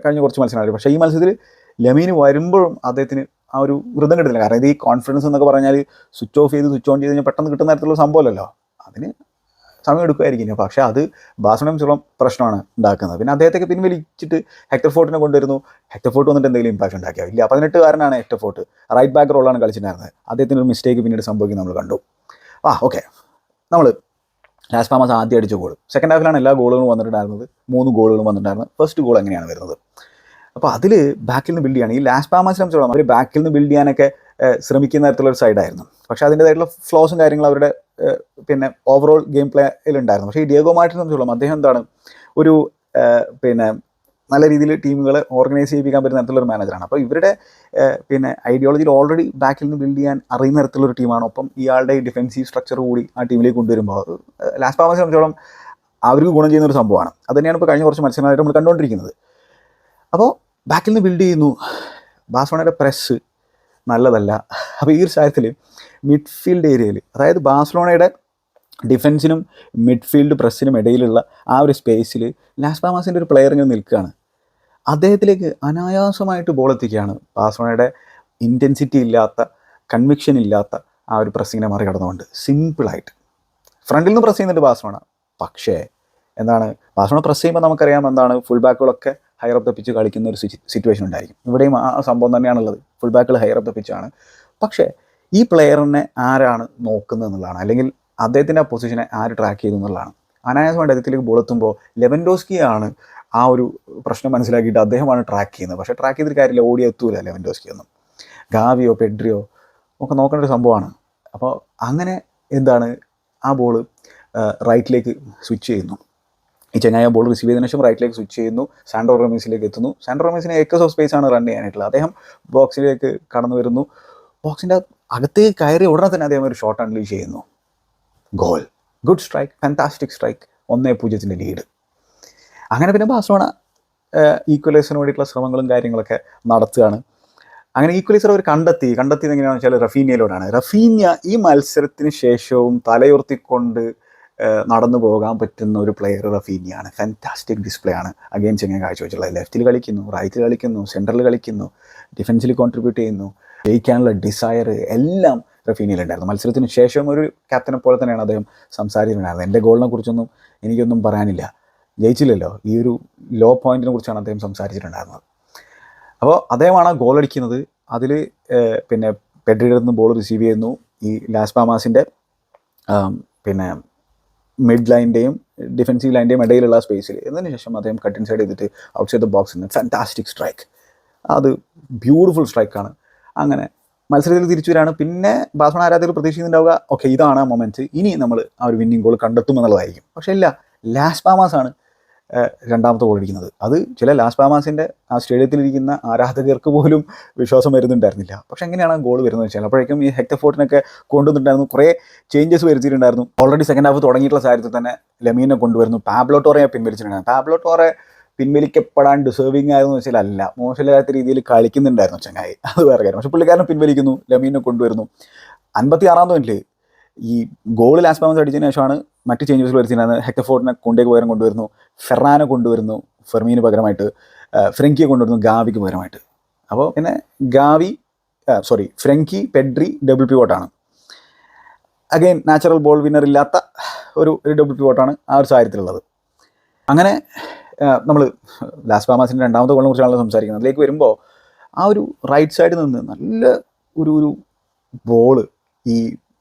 കഴിഞ്ഞ കുറച്ച് മത്സരമായിരുന്നു പക്ഷേ ഈ മത്സരത്തിൽ ലമീന് വരുമ്പോഴും അദ്ദേഹത്തിന് ആ ഒരു വൃതം കിട്ടുന്നില്ല. കാരണം ഇത് ഈ കോൺഫിഡൻസ് എന്നൊക്കെ പറഞ്ഞാൽ സ്വിച്ച് ഓഫ് ചെയ്ത് സ്വിച്ച് ഓൺ ചെയ്ത് കഴിഞ്ഞാൽ പെട്ടെന്ന് കിട്ടുന്ന തരത്തിലുള്ള സംഭവമല്ലല്ലോ. അതിന് സമയം എടുക്കുമായിരിക്കും പക്ഷേ അത് ബാസണം പ്രശ്നമാണ് ഉണ്ടാക്കുന്നത്. പിന്നെ അദ്ദേഹത്തെ പിൻവലിച്ചിട്ട് ഹെക്ടർ ഫോർട്ടിനെ കൊണ്ടുവരുന്നു. ഹെക്ടർ ഫോർട്ട് വന്നിട്ട് എന്തെങ്കിലും ഇമ്പാക്ട് ഉണ്ടാക്കിയോ? ഇല്ല പതിനെട്ടുകാരനാണ് ഹെക്ടർ ഫോർട്ട്. റൈറ്റ് ബാക്ക് റോളാണ് കളിച്ചിട്ടുണ്ടായിരുന്നത്. അദ്ദേഹത്തിന് ഒരു മിസ്റ്റേക്ക് പിന്നീട് സംഭവിക്കും നമ്മൾ കണ്ടു. ആ ഓക്കെ നമ്മൾ ലാസ്റ്റ് പാമസ് ആദ്യം അടിച്ച ഗോൾ സെക്കൻഡ് ഹാഫിലാണ് എല്ലാ ഗോളുകളും വന്നിട്ടുണ്ടായിരുന്നത്. മൂന്ന് ഗോളുകളും വന്നിട്ടുണ്ടായിരുന്നത്. ഫസ്റ്റ് ഗോൾ എങ്ങനെയാണ് വരുന്നത്? അപ്പോൾ അതിൽ ബാക്കിൽ നിന്ന് ബിൽഡ് ചെയ്യാണ് ഈ ലാസ്റ്റ് പാമാസിനെ സംബന്ധിച്ചോളം അവർ ബാക്കിൽ നിന്ന് ബിൽഡ് ചെയ്യാനൊക്കെ ശ്രമിക്കുന്ന തരത്തിലുള്ള ഒരു സൈഡായിരുന്നു പക്ഷേ അതിന്റെതായിട്ടുള്ള ഫ്ലോസും കാര്യങ്ങളും അവരുടെ പിന്നെ ഓവറോൾ ഗെയിം പ്ലേയിൽ ഉണ്ടായിരുന്നു. പക്ഷേ ഈ ഡിയോഗോ മാർട്ടിനെ സംബന്ധിച്ചോളം അദ്ദേഹം എന്താണ് ഒരു പിന്നെ നല്ല രീതിയിൽ ടീമുകളെ ഓർഗനൈസ് ചെയ്യിപ്പിക്കാൻ പറ്റുന്ന തരത്തിലുള്ള ഒരു മാനേജറാണ് അപ്പോൾ ഇവരുടെ പിന്നെ ഐഡിയോളജിയിൽ ഓൾറെഡി ബാക്കിൽ നിന്ന് ബിൽഡ് ചെയ്യാൻ അറിയുന്ന തരത്തിലുള്ള ഒരു ടീമാണ്. ഒപ്പം ഇയാളുടെ ഡിഫെൻസീവ് സ്ട്രക്ചർ കൂടി ആ ടീമിലേക്ക് കൊണ്ടുവരുമ്പോൾ ലാസ്റ്റ് പാമസിനെ സംബന്ധിച്ചോളം അവർക്ക് ഗുണം ചെയ്യുന്ന ഒരു സംഭവമാണ്. അത് തന്നെയാണ് ഇപ്പോൾ കഴിഞ്ഞ കുറച്ച് മത്സരമായിട്ട് നമ്മൾ കണ്ടുകൊണ്ടിരിക്കുന്നത്. അപ്പോൾ ബാക്കിൽ നിന്ന് ബിൽഡ് ചെയ്യുന്നു. ബാഴ്സലോണയുടെ പ്രസ് നല്ലതല്ല. അപ്പോൾ ഈ ഒരു സാഹചര്യത്തിൽ മിഡ്ഫീൽഡ് ഏരിയയിൽ അതായത് ബാഴ്സലോണയുടെ ഡിഫൻസിനും മിഡ്ഫീൽഡ് പ്രസ്സിനും ഇടയിലുള്ള ആ ഒരു സ്പേസിൽ ലാസ്പാമാസിന്റെ ഒരു പ്ലെയർ ഇങ്ങനെ നിൽക്കുകയാണ്. അദ്ദേഹത്തിലേക്ക് അനായാസമായിട്ട് ബോൾ എത്തിക്കുകയാണ്. ബാഴ്സലോണയുടെ ഇന്റൻസിറ്റി ഇല്ലാത്ത കൺവിക്ഷൻ ഇല്ലാത്ത ആ ഒരു പ്രസ്സിങ്ങിനെ മറികടന്നുകൊണ്ട്. സിമ്പിളായിട്ട് ഫ്രണ്ടിൽ നിന്ന് പ്രസ് ചെയ്യുന്നുണ്ട് ബാഴ്സലോണ. പക്ഷേ എന്താണ്? ബാഴ്സലോണ പ്രസ് ചെയ്യുമ്പോൾ നമുക്കറിയാം എന്താണ്? ഫുൾ ബാക്കുകളൊക്കെ ഹയർ ഓഫ് ദ പിച്ച് കളിക്കുന്ന ഒരു സിറ്റുവേഷൻ ഉണ്ടായിരിക്കും. ഇവിടെയും ആ സംഭവം തന്നെയാണുള്ളത്. ഫുൾ ബാക്കിൽ ഹയർ ഓഫ് ദ പിച്ചാണ് പക്ഷേ ഈ പ്ലെയറിനെ ആരാണ് നോക്കുന്നത് എന്നുള്ളതാണ്. അല്ലെങ്കിൽ അദ്ദേഹത്തിന്റെ ആ പൊസിഷനെ ആര് ട്രാക്ക് ചെയ്തു എന്നുള്ളതാണ്. അനായാസമായിട്ട് അദ്ദേഹത്തിലേക്ക് ബോൾ എത്തുമ്പോൾ ലെവൻഡോസ്കിയാണ് ആ ഒരു പ്രശ്നം മനസ്സിലാക്കിയിട്ട് അദ്ദേഹമാണ് ട്രാക്ക് ചെയ്യുന്നത്. പക്ഷേ ട്രാക്ക് ചെയ്തിട്ട് കാര്യമില്ല. ഓടി എത്തൂല ലെവൻഡോസ്കി ഒന്നും. ഗാവിയോ പെഡ്രിയോ ഒക്കെ നോക്കേണ്ട ഒരു സംഭവമാണ്. അപ്പോൾ അങ്ങനെ എന്താണ് ആ ബോൾ റൈറ്റിലേക്ക് സ്വിച്ച് ചെയ്യുന്നു. ഈ ചെങ്ങായ ബോൾ റിസീവ് ചെയ്തതിനു ശേഷം റൈറ്റിലേക്ക് സ്വിച്ച് ചെയ്യുന്നു. സാൻഡോ റമീസിലേക്ക് എത്തുന്നു. സാൻഡോ റമീസിന് ഏക്കേഴ്സ് ഓഫ് സ്പേസ് ആണ് റൺ ചെയ്യാനായിട്ടുള്ളത്. അദ്ദേഹം ബോക്സിലേക്ക് കടന്നു വരുന്നു. ബോക്സിന്റെ അകത്തേക്ക് കയറി ഉടനെ തന്നെ അദ്ദേഹം ഒരു ഷോട്ട് അൺലീഷ് ചെയ്യുന്നു. Goal good strike fantastic strike ഒന്നേ പൂജ്യത്തിന്റെ ലീഡ് അങ്ങനെ പിന്നെ ബാഴ്സലോണ ഈക്വലൈസറിന് വേണ്ടിയിട്ടുള്ള ശ്രമങ്ങളും കാര്യങ്ങളൊക്കെ നടത്തുകയാണ്. അങ്ങനെ ഈക്വലൈസർ അവർ കണ്ടെത്തി. കണ്ടെത്തിയത് എങ്ങനെയാണെന്ന് വെച്ചാൽ റഫീനിയയിലൂടെയാണ്. റഫീനിയ ഈ മത്സരത്തിന് ശേഷവും തലയുർത്തിക്കൊണ്ട് നടന്നു പോകാൻ പറ്റുന്ന ഒരു പ്ലെയർ റഫീനിയാണ്. ഫാന്റാസ്റ്റിക് ഡിസ്പ്ലേ ആണ്. അഗെയിൻ ചെങ്ങനെ കാഴ്ചവെച്ചുള്ളത്? ലെഫ്റ്റിൽ കളിക്കുന്നു റൈറ്റിൽ കളിക്കുന്നു സെന്ററിൽ കളിക്കുന്നു ഡിഫൻസിൽ കോൺട്രിബ്യൂട്ട് ചെയ്യുന്നു ജയിക്കാനുള്ള ഡിസയർ എല്ലാം റഫീനിയിലുണ്ടായിരുന്നു മത്സരത്തിന് ശേഷം ഒരു ക്യാപ്റ്റനെ പോലെ തന്നെയാണ് അദ്ദേഹം സംസാരിച്ചിട്ടുണ്ടായിരുന്നത്. എന്റെ ഗോളിനെ കുറിച്ചൊന്നും എനിക്കൊന്നും പറയാനില്ല. ജയിച്ചില്ലല്ലോ. ഈ ഒരു ലോ പോയിന്റിനെ കുറിച്ചാണ് അദ്ദേഹം സംസാരിച്ചിട്ടുണ്ടായിരുന്നത്. അപ്പോൾ അദ്ദേഹമാണ് ഗോൾ അടിക്കുന്നത്. അതിൽ പിന്നെ പെഡ്രിയുടെ നിന്ന് ബോൾ റിസീവ് ചെയ്യുന്നു. ഈ ലാസ് പാമാസിന്റെ പിന്നെ മിഡ് ലൈന്റെയും ഡിഫൻസീവ് ലൈന്റെയും ഇടയിലുള്ള സ്പേസിൽ എന്നതിന് ശേഷം അദ്ദേഹം കട്ട് ഇൻസൈഡ് ചെയ്തിട്ട് ഔട്ട്സൈഡ് ദ ബോക്സ് നിന്ന് ഫാന്റാസ്റ്റിക് സ്ട്രൈക്ക് അത് ബ്യൂട്ടിഫുൾ സ്ട്രൈക്കാണ് അങ്ങനെ മത്സരത്തിൽ തിരിച്ചു വരാണ് പിന്നെ ബാസ്മൺ ആരാധകർ പ്രതീക്ഷിക്കുന്നുണ്ടാവുക? ഓക്കെ ഇതാണ് ആ മൊമെന്റ് ഇനി നമ്മൾ ആ ഒരു വിന്നിംഗ് ഗോൾ കണ്ടെത്തും എന്നുള്ളതായിരിക്കും. പക്ഷേ ഇല്ല ലാസ്റ്റ് പാമാസ് ആണ്. രണ്ടാമത്തെ ഗോൾ അടിക്കുന്നത് അത് ചില ലാസ് പാമാസിന്റെ ആ സ്റ്റേഡിയത്തിലിരിക്കുന്ന ആരാധകർക്ക് പോലും വിശ്വാസം വരുന്നുണ്ടായിരുന്നില്ല. പക്ഷേ എങ്ങനെയാണ് ഗോൾ വരുന്നത് വെച്ചാൽ അപ്പോഴേക്കും ഈ ഹെക്ടർ ഫോർട്ടിനൊക്കെ കൊണ്ടുവന്നിട്ടുണ്ടായിരുന്നു. കുറേ ചേഞ്ചസ് വരുത്തിയിട്ടുണ്ടായിരുന്നു. ഓൾറെഡി സെക്കൻഡ് ഹാഫ് തുടങ്ങിയിട്ടുള്ള സാഹചര്യത്തിൽ തന്നെ ലെമീനെ കൊണ്ടുവരുന്നു. പാബ്ലോ ടോറയെ പിൻവലിച്ചിട്ടുണ്ടായിരുന്നു. പാബ്ലോട്ടോറെ പിൻവലിക്കപ്പെടാൻ ഡിസേർവിംഗ് ആയിരുന്നു വെച്ചാൽ അല്ല. മോശമില്ലാത്ത രീതിയിൽ കളിക്കുന്നുണ്ടായിരുന്നു ചങ്ങായി. അത് വേറെ കാര്യം. പക്ഷെ പുള്ളിക്കാരനെ പിൻവലിക്കുന്നു ലെമീനെ കൊണ്ടുവരുന്നു. അൻപത്തി ആറാം മിനിറ്റിൽ ഈ ഗോൾ ലാസ്റ്റ് പാമസ് അടിച്ചതിന് ശേഷമാണ് മറ്റ് ചേഞ്ചസ് വരുത്തിയിരുന്നത്. ഹെക്ടഫോർഡിനെ കൊണ്ടേക്ക് പകരം കൊണ്ടുവരുന്നു. ഫെറാനെ കൊണ്ടുവരുന്നു ഫെർമീന് പകരമായിട്ട്. ഫ്രങ്കിയെ കൊണ്ടുവരുന്നു ഗാവിക്ക് പകരമായിട്ട്. അപ്പോൾ പിന്നെ Gavi sorry Frenkie Pedri double P വോട്ടാണ് അഗെയിൻ നാച്ചുറൽ ബോൾ വിന്നർ ഇല്ലാത്ത ഒരു ഒരു ഡബിൾ പി വോട്ടാണ് ആ ഒരു സാഹചര്യത്തിലുള്ളത്. അങ്ങനെ നമ്മൾ ലാസ്റ്റ് പാമാസിന്റെ രണ്ടാമത്തെ ഗോളിനെ കുറിച്ചാണല്ലോ സംസാരിക്കുന്നത്. അതിലേക്ക് വരുമ്പോൾ ആ ഒരു റൈറ്റ് സൈഡിൽ നിന്ന് നല്ല ഒരു ഒരു ബോൾ ഈ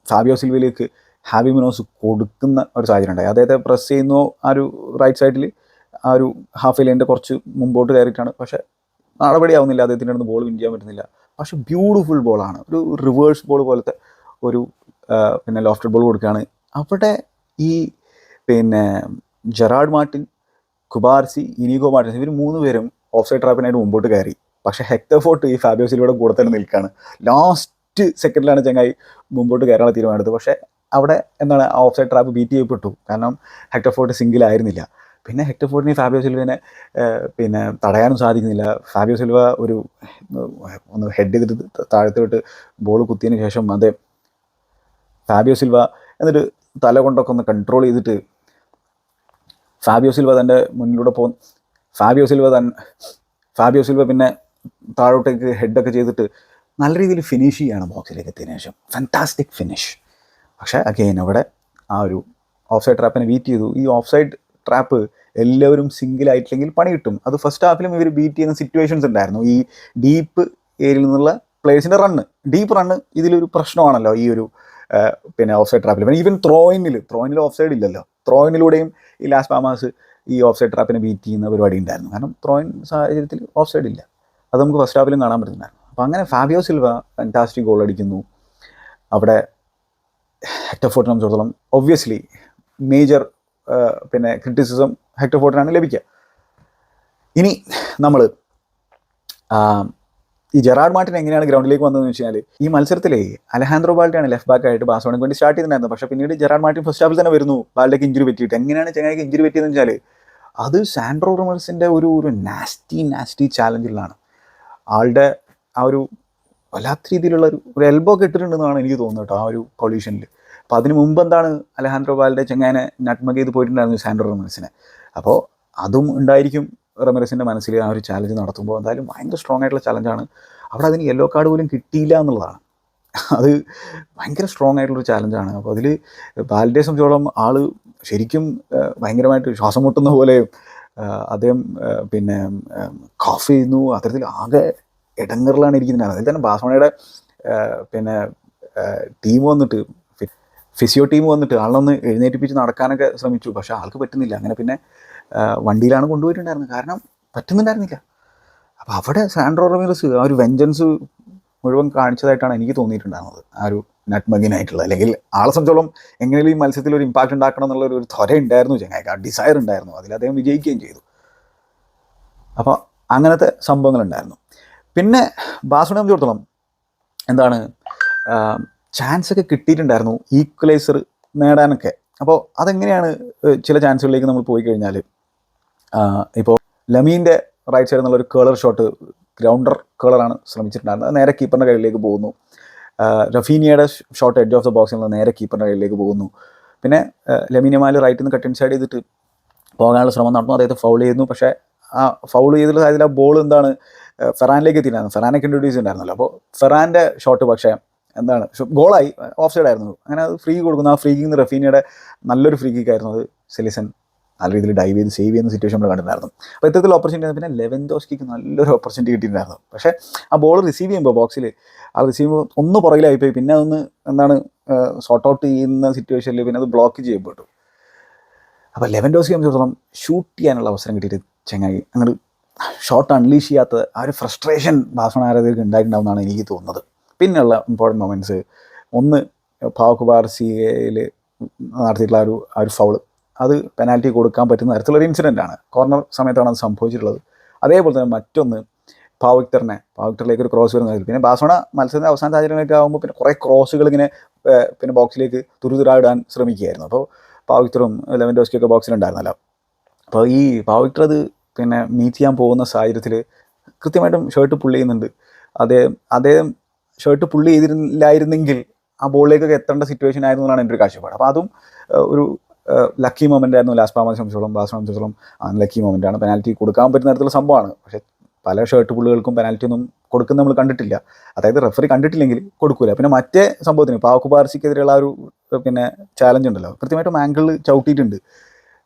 ഫാബിയോ സിൽവയിലേക്ക് ഹാബി മിനോസ് കൊടുക്കുന്ന ഒരു സാഹചര്യം ഉണ്ടായി അദ്ദേഹത്തെ പ്രസ് ചെയ്യുന്നു ആ ഒരു റൈറ്റ് സൈഡിൽ ആ ഒരു ഹാഫ് ലൈന്റെ കുറച്ച് മുമ്പോട്ട് കയറിയിട്ടാണ്. പക്ഷേ നടപടി ആവുന്നില്ല അദ്ദേഹത്തിന്റെ അടുത്ത് ബോൾ വിൻ ചെയ്യാൻ പറ്റുന്നില്ല. പക്ഷേ ബ്യൂട്ടിഫുൾ ബോളാണ് ഒരു റിവേഴ്സ് ബോൾ പോലത്തെ ഒരു പിന്നെ ലോഫ്റ്റഡ് ബോൾ കൊടുക്കുകയാണ്. അവിടെ ഈ പിന്നെ Gerard Martin Cubarsi Inigo Martin ഇവർ മൂന്ന് പേരും ഓഫ് സൈഡ് ട്രാപ്പിനായിട്ട് മുമ്പോട്ട് കയറി. പക്ഷേ ഹെക്ടർ ഫോർട്ട് ഈ ഫാബിയോ കൂടെ തന്നെ നിൽക്കുകയാണ്. ലാസ്റ്റ് സെക്കൻഡിലാണ് ചങ്ങായി മുമ്പോട്ട് കയറാനുള്ള തീരുമാനമെടുത്തത്. പക്ഷേ അവിടെ എന്താണ് ഓഫ് സൈഡ് ട്രാപ്പ് ബീറ്റ് ചെയ്യപ്പെട്ടു. കാരണം ഹെക്ടർ ഫോർട്ട് സിംഗിൾ ആയിരുന്നില്ല. പിന്നെ ഹെക്ടർ ഫോർട്ടിനെ ഫാബിയോ സിൽവനെ പിന്നെ തടയാനും സാധിക്കുന്നില്ല. ഫാബിയോ സിൽവ ഒരു ഒന്ന് ഹെഡ് ചെയ്തിട്ട് താഴത്തോട്ട് ബോൾ കുത്തിയതിന് ശേഷം അത് ഫാബിയോ സിൽവ എന്നിട്ട് തല കൊണ്ടൊക്കെ ഒന്ന് കൺട്രോൾ ചെയ്തിട്ട് ഫാബിയോ സിൽവ തന്റെ മുന്നിലൂടെ പോ ഫാബിയോ സിൽവ തൻ ഫാബിയോ സിൽവ പിന്നെ താഴോട്ടേക്ക് ഹെഡൊക്കെ ചെയ്തിട്ട് നല്ല രീതിയിൽ ഫിനിഷ് ചെയ്യാണ് ബോക്സിലേക്ക് എത്തിയതിനു ശേഷം. ഫാന്റാസ്റ്റിക് ഫിനിഷ് പക്ഷേ അഗെയിൻ അവിടെ ആ ഒരു ഓഫ് സൈഡ് ട്രാപ്പിനെ ബീറ്റ് ചെയ്തു. ഈ ഓഫ് സൈഡ് ട്രാപ്പ് എല്ലാവരും സിംഗിൾ ആയിട്ടില്ലെങ്കിൽ പണി കിട്ടും. അത് ഫസ്റ്റ് ഹാഫിലും ഇവർ ബീറ്റ് ചെയ്യുന്ന സിറ്റുവേഷൻസ് ഉണ്ടായിരുന്നു. ഈ ഡീപ്പ് ഏരിയയിൽ നിന്നുള്ള പ്ലേയേഴ്സിന്റെ റണ്ണ് ഡീപ്പ് റണ്ണ് ഇതിലൊരു പ്രശ്നമാണല്ലോ ഈ ഒരു പിന്നെ ഓഫ് സൈഡ് ട്രാപ്പിൽ പിന്നെ ഈവൻ ത്രോയിനിൽ ത്രോയിനിൽ ഓഫ് സൈഡ് ഇല്ലല്ലോ. ത്രോയിനിലൂടെയും ഈ ലാസ്റ്റ് പാമാസ് ഈ ഓഫ് സൈഡ് ട്രാപ്പിനെ ബീറ്റ് ചെയ്യുന്ന പരിപാടി ഉണ്ടായിരുന്നു. കാരണം ത്രോയിൻ സാഹചര്യത്തിൽ ഓഫ് സൈഡ് ഇല്ല. അത് നമുക്ക് ഫസ്റ്റ് ഹാഫിലും കാണാൻ പറ്റുന്നുണ്ടായിരുന്നു അപ്പോൾ അങ്ങനെ ഫാബിയോ സിൽവ ഫാന്റാസ്റ്റിക് ഗോൾ അടിക്കുന്നു. അവിടെ ഹെക്ടർ ഫോർട്ടിനെ സംബന്ധിച്ചിടത്തോളം ഒബ്വിയസ്ലി മേജർ പിന്നെ ക്രിറ്റിസിസം ഹെക്ടർ ഫോർട്ടിനാണ് ലഭിക്കുക. ഇനി നമ്മൾ ഈ ജെറാഡ് മാർട്ടിൻ എങ്ങനെയാണ് ഗ്രൗണ്ടിലേക്ക് വന്നതെന്ന് വെച്ച് കഴിഞ്ഞാൽ ഈ മത്സരത്തിലെ അലഹാൻഡ്രോ ബാൾഡെയാണ് ലെഫ്റ്റ് ബാക്ക് ആയിട്ട് ബാസോണിക്ക് വേണ്ടി സ്റ്റാർട്ട് ചെയ്തിട്ടുണ്ടായിരുന്നു പക്ഷേ പിന്നീട് ജെറാഡ് മാർട്ടിൻ ഫസ്റ്റ് ഹാഫിൽ തന്നെ വരുന്നു ബാൾഡേക്ക് ഇഞ്ചുറി പറ്റിയിട്ട്. എങ്ങനെയാണ് ചെങ്ങായിക്ക് ഇഞ്ചുറി പറ്റിയതെന്ന് വെച്ചാൽ അത് സാൻഡ്രോ റോമേഴ്സിന്റെ ഒരു ഒരു നാസ്റ്റി നാസ്റ്റി ചാലഞ്ചിലാണ് ആളുടെ ആ ഒരു വല്ലാത്ത രീതിയിലുള്ള ഒരു ഒരു എൽബോ കെട്ടിട്ടുണ്ടെന്നാണ് എനിക്ക് തോന്നുന്നത് കേട്ടോ ആ ഒരു കൊളീഷനിൽ അപ്പോൾ അതിന് മുമ്പ് എന്താണ് അലഹാൻഡ്രോ ബാലിന്റെ ചെങ്ങാനെ നട്മഗ് ചെയ്ത് പോയിട്ടുണ്ടായിരുന്നു സാൻഡ്രോ റമൻസിനെ അപ്പോൾ അതും ഉണ്ടായിരിക്കും റമേഴ്സിന്റെ മനസ്സിൽ ആ ഒരു ചാലഞ്ച് നടത്തുമ്പോൾ എന്തായാലും ഭയങ്കര സ്ട്രോങ് ആയിട്ടുള്ള ചാലഞ്ചാണ് അവിടെ അതിന് യെല്ലോ കാർഡ് പോലും കിട്ടിയില്ല എന്നുള്ളതാണ്. അത് ഭയങ്കര സ്ട്രോങ് ആയിട്ടുള്ളൊരു ചാലഞ്ചാണ് അപ്പോൾ അതിൽ ബാലിന്റെ സംബന്ധിച്ചോളം ആൾ ശരിക്കും ഭയങ്കരമായിട്ട് ശ്വാസം മുട്ടുന്ന പോലെയും അദ്ദേഹം പിന്നെ കോഫ് ചെയ്യുന്നു. അത്തരത്തിൽ ആകെ ഇടങ്ങറിലാണ് ഇരിക്കുന്നത്. അതിൽ തന്നെ ബാസോണയുടെ പിന്നെ ടീം വന്നിട്ട് ഫിസിയോ ടീം വന്നിട്ട് ആളൊന്ന് എഴുന്നേറ്റിപ്പിച്ച് നടക്കാനൊക്കെ ശ്രമിച്ചു. പക്ഷേ ആൾക്ക് പറ്റുന്നില്ല. അങ്ങനെ പിന്നെ വണ്ടിയിലാണ് കൊണ്ടുപോയിട്ടുണ്ടായിരുന്നത്. കാരണം പറ്റുന്നുണ്ടായിരുന്നില്ല. അപ്പോൾ അവിടെ സാൻഡ്രോ റമീറസ് ആ ഒരു വെഞ്ചൻസ് മുഴുവൻ കാണിച്ചതായിട്ടാണ് എനിക്ക് തോന്നിയിട്ടുണ്ടായിരുന്നത്. ആ ഒരു നട്മഗിനായിട്ടുള്ളത് അല്ലെങ്കിൽ ആളെ സംബന്ധിച്ചോളം എങ്ങനെയും ഈ മത്സരത്തിൽ ഒരു ഇമ്പാക്റ്റ് ഉണ്ടാക്കണം എന്നുള്ള ഒരു ത്വര ഉണ്ടായിരുന്നു. ചങ്ങായിക്ക് ആ ഡിസയർ ഉണ്ടായിരുന്നു. അതിൽ അദ്ദേഹം വിജയിക്കുകയും ചെയ്തു. അപ്പോൾ അങ്ങനത്തെ സംഭവങ്ങളുണ്ടായിരുന്നു പിന്നെ ബാസുണെ സംബന്ധിച്ചിടത്തോളം എന്താണ് ചാൻസ് ഒക്കെ കിട്ടിയിട്ടുണ്ടായിരുന്നു ഈക്വലൈസർ നേടാനൊക്കെ. അപ്പോൾ അതെങ്ങനെയാണ് ചില ചാൻസുകളിലേക്ക് നമ്മൾ പോയി കഴിഞ്ഞാൽ ഇപ്പോൾ ലമീന്റെ റൈറ്റ് സൈഡിൽ നിന്നുള്ള ഒരു കേളർ ഷോട്ട് ഗ്രൗണ്ടർ കേളറാണ് ശ്രമിച്ചിട്ടുണ്ടായിരുന്നത്. നേരെ കീപ്പറിന്റെ കയ്യിലേക്ക് പോകുന്നു. റഫീനിയുടെ ഷോട്ട് എഡ്ജ് ഓഫ് ദ ബോക്സിൽ നിന്ന് നേരെ കീപ്പറിന്റെ കയ്യിലേക്ക് പോകുന്നു. പിന്നെ ലമീനിയമാൽ റൈറ്റിൽ നിന്ന് കട്ട് ഇൻസൈഡ് ചെയ്തിട്ട് പോകാനുള്ള ശ്രമം നടന്നു. അദ്ദേഹത്തെ ഫൗൾ ചെയ്യുന്നു. പക്ഷേ ആ ഫൗൾ ചെയ്തിട്ടുള്ള സാഹചര്യം ആ ബോൾ എന്താണ് ഫെറാനിലേക്ക് എത്തിയിട്ടുണ്ടായിരുന്നു ഫെറാനൊക്കെ ഇൻട്രൊഡ്യൂസ് ഉണ്ടായിരുന്നല്ലോ അപ്പോൾ ഫെറാന്റെ ഷോട്ട് പക്ഷേ എന്താണ് ഗോളായി. ഓഫ് സൈഡ് ആയിരുന്നു. അങ്ങനെ അത് ഫ്രീ കൊടുക്കുന്ന. ആ ഫ്രീ കിങ് റഫീനയുടെ നല്ലൊരു ഫ്രീ കിക്ക് ആയിരുന്നു അത് സെലിസൺ നല്ല രീതിയിൽ ഡൈവ് ചെയ്ത് സേവ് ചെയ്യുന്ന സിറ്റുവേഷൻ നമ്മൾ കണ്ടിട്ടുണ്ടായിരുന്നു. അപ്പോൾ ഇത്തരത്തിൽ ഓപ്പർച്യൂണിറ്റി പിന്നെ ലെവൻ ദോസ്കിക്ക് നല്ലൊരു ഓപ്പർച്യൂണിറ്റി കിട്ടിയിട്ടുണ്ടായിരുന്നു. പക്ഷേ ആ ബോൾ റിസീവ് ചെയ്യുമ്പോൾ ബോക്സിൽ ആ റിസീവ് ഒന്ന് പുറകിലായിപ്പോയി. പിന്നെ അതൊന്ന് എന്താണ് സോർട്ട് ഔട്ട് ചെയ്യുന്ന സിറ്റുവേഷനിൽ പിന്നെ അത് ബ്ലോക്ക് ചെയ്യപ്പെട്ടു. അപ്പോൾ ലെവൻ ഡോസ്കി സംബന്ധിച്ചിടത്തോളം ഷൂട്ട് ചെയ്യാനുള്ള അവസരം കിട്ടിയിട്ട് ചെങ്ങായി അങ്ങോട്ട് ഷോട്ട് അൺലീഷ് ചെയ്യാത്തത് ആ ഒരു ഫ്രസ്ട്രേഷൻ ബാസ്മൺ ആരാധകർക്ക് ഉണ്ടായിട്ടുണ്ടാവുമെന്നാണ് എനിക്ക് തോന്നുന്നത്. പിന്നെയുള്ള ഇമ്പോർട്ടന്റ് മൊമെന്റ്സ് ഒന്ന് പാവക്ക് ബാർസിയയിൽ നടത്തിയിട്ടുള്ള ഒരു ആ ഒരു ഫൗൾ അത് പെനാൽറ്റി കൊടുക്കാൻ പറ്റുന്ന ഇൻസിഡന്റ് ആണ്. കോർണർ സമയത്താണ് അത് സംഭവിച്ചിട്ടുള്ളത്. അതേപോലെ തന്നെ മറ്റൊന്ന് പാവിക്ടറിനെ പാവിക്ടറിലേക്ക് ഒരു ക്രോസ് വരുന്ന പിന്നെ ബാസോണ മത്സരത്തിന്റെ അവസാന സാഹചര്യങ്ങളൊക്കെ ആകുമ്പോൾ പിന്നെ കുറേ ക്രോസുകൾ ഇങ്ങനെ പിന്നെ ബോക്സിലേക്ക് തുരുതുരാ ഇടാൻ ശ്രമിക്കുകയായിരുന്നു. അപ്പോൾ പാവിക്ടറും ലെവൻ ഡോസ്കിയൊക്കെ ബോക്സിലുണ്ടായിരുന്നല്ലോ അപ്പോൾ ഈ പാവിക്ടർ അത് പിന്നെ മീറ്റ് ചെയ്യാൻ പോകുന്ന സാഹചര്യത്തിൽ കൃത്യമായിട്ടും ഷർട്ട് പുള്ളി ചെയ്യുന്നുണ്ട്. അതേ അദ്ദേഹം ഷർട്ട് പുള്ളി ചെയ്തിരുന്നില്ലായിരുന്നെങ്കിൽ ആ ബോളിലേക്കൊക്കെ എത്തേണ്ട സിറ്റുവേഷൻ ആയിരുന്നു എന്നാണ് എന്റെ ഒരു കാഴ്ചപ്പാട്. അപ്പോൾ അതും ഒരു ലക്കി മൊമെന്റ് ആയിരുന്നു. ലാസ്റ്റ് പാമ സംബന്ധിച്ചോളം ബാസ് സംബന്ധിച്ചോളം ലക്കി മൊമെന്റ് ആണ്. പെനാൽറ്റി കൊടുക്കാൻ പറ്റുന്ന തരത്തിലുള്ള സംഭവമാണ്. പക്ഷേ പല ഷർട്ട് പുള്ളികൾക്കും പെനാൽറ്റി ഒന്നും കൊടുക്കുന്ന നമ്മൾ കണ്ടിട്ടില്ല. അതായത് റെഫറി കണ്ടിട്ടില്ലെങ്കിൽ കൊടുക്കില്ല പിന്നെ മറ്റേ സംഭവത്തിന് പാവക്കുപാർസിക്കെതിരെയുള്ള ഒരു പിന്നെ ചാലഞ്ച് ഉണ്ടല്ലോ. കൃത്യമായിട്ടും ആങ്കിളിൽ ചവിട്ടിയിട്ടുണ്ട്.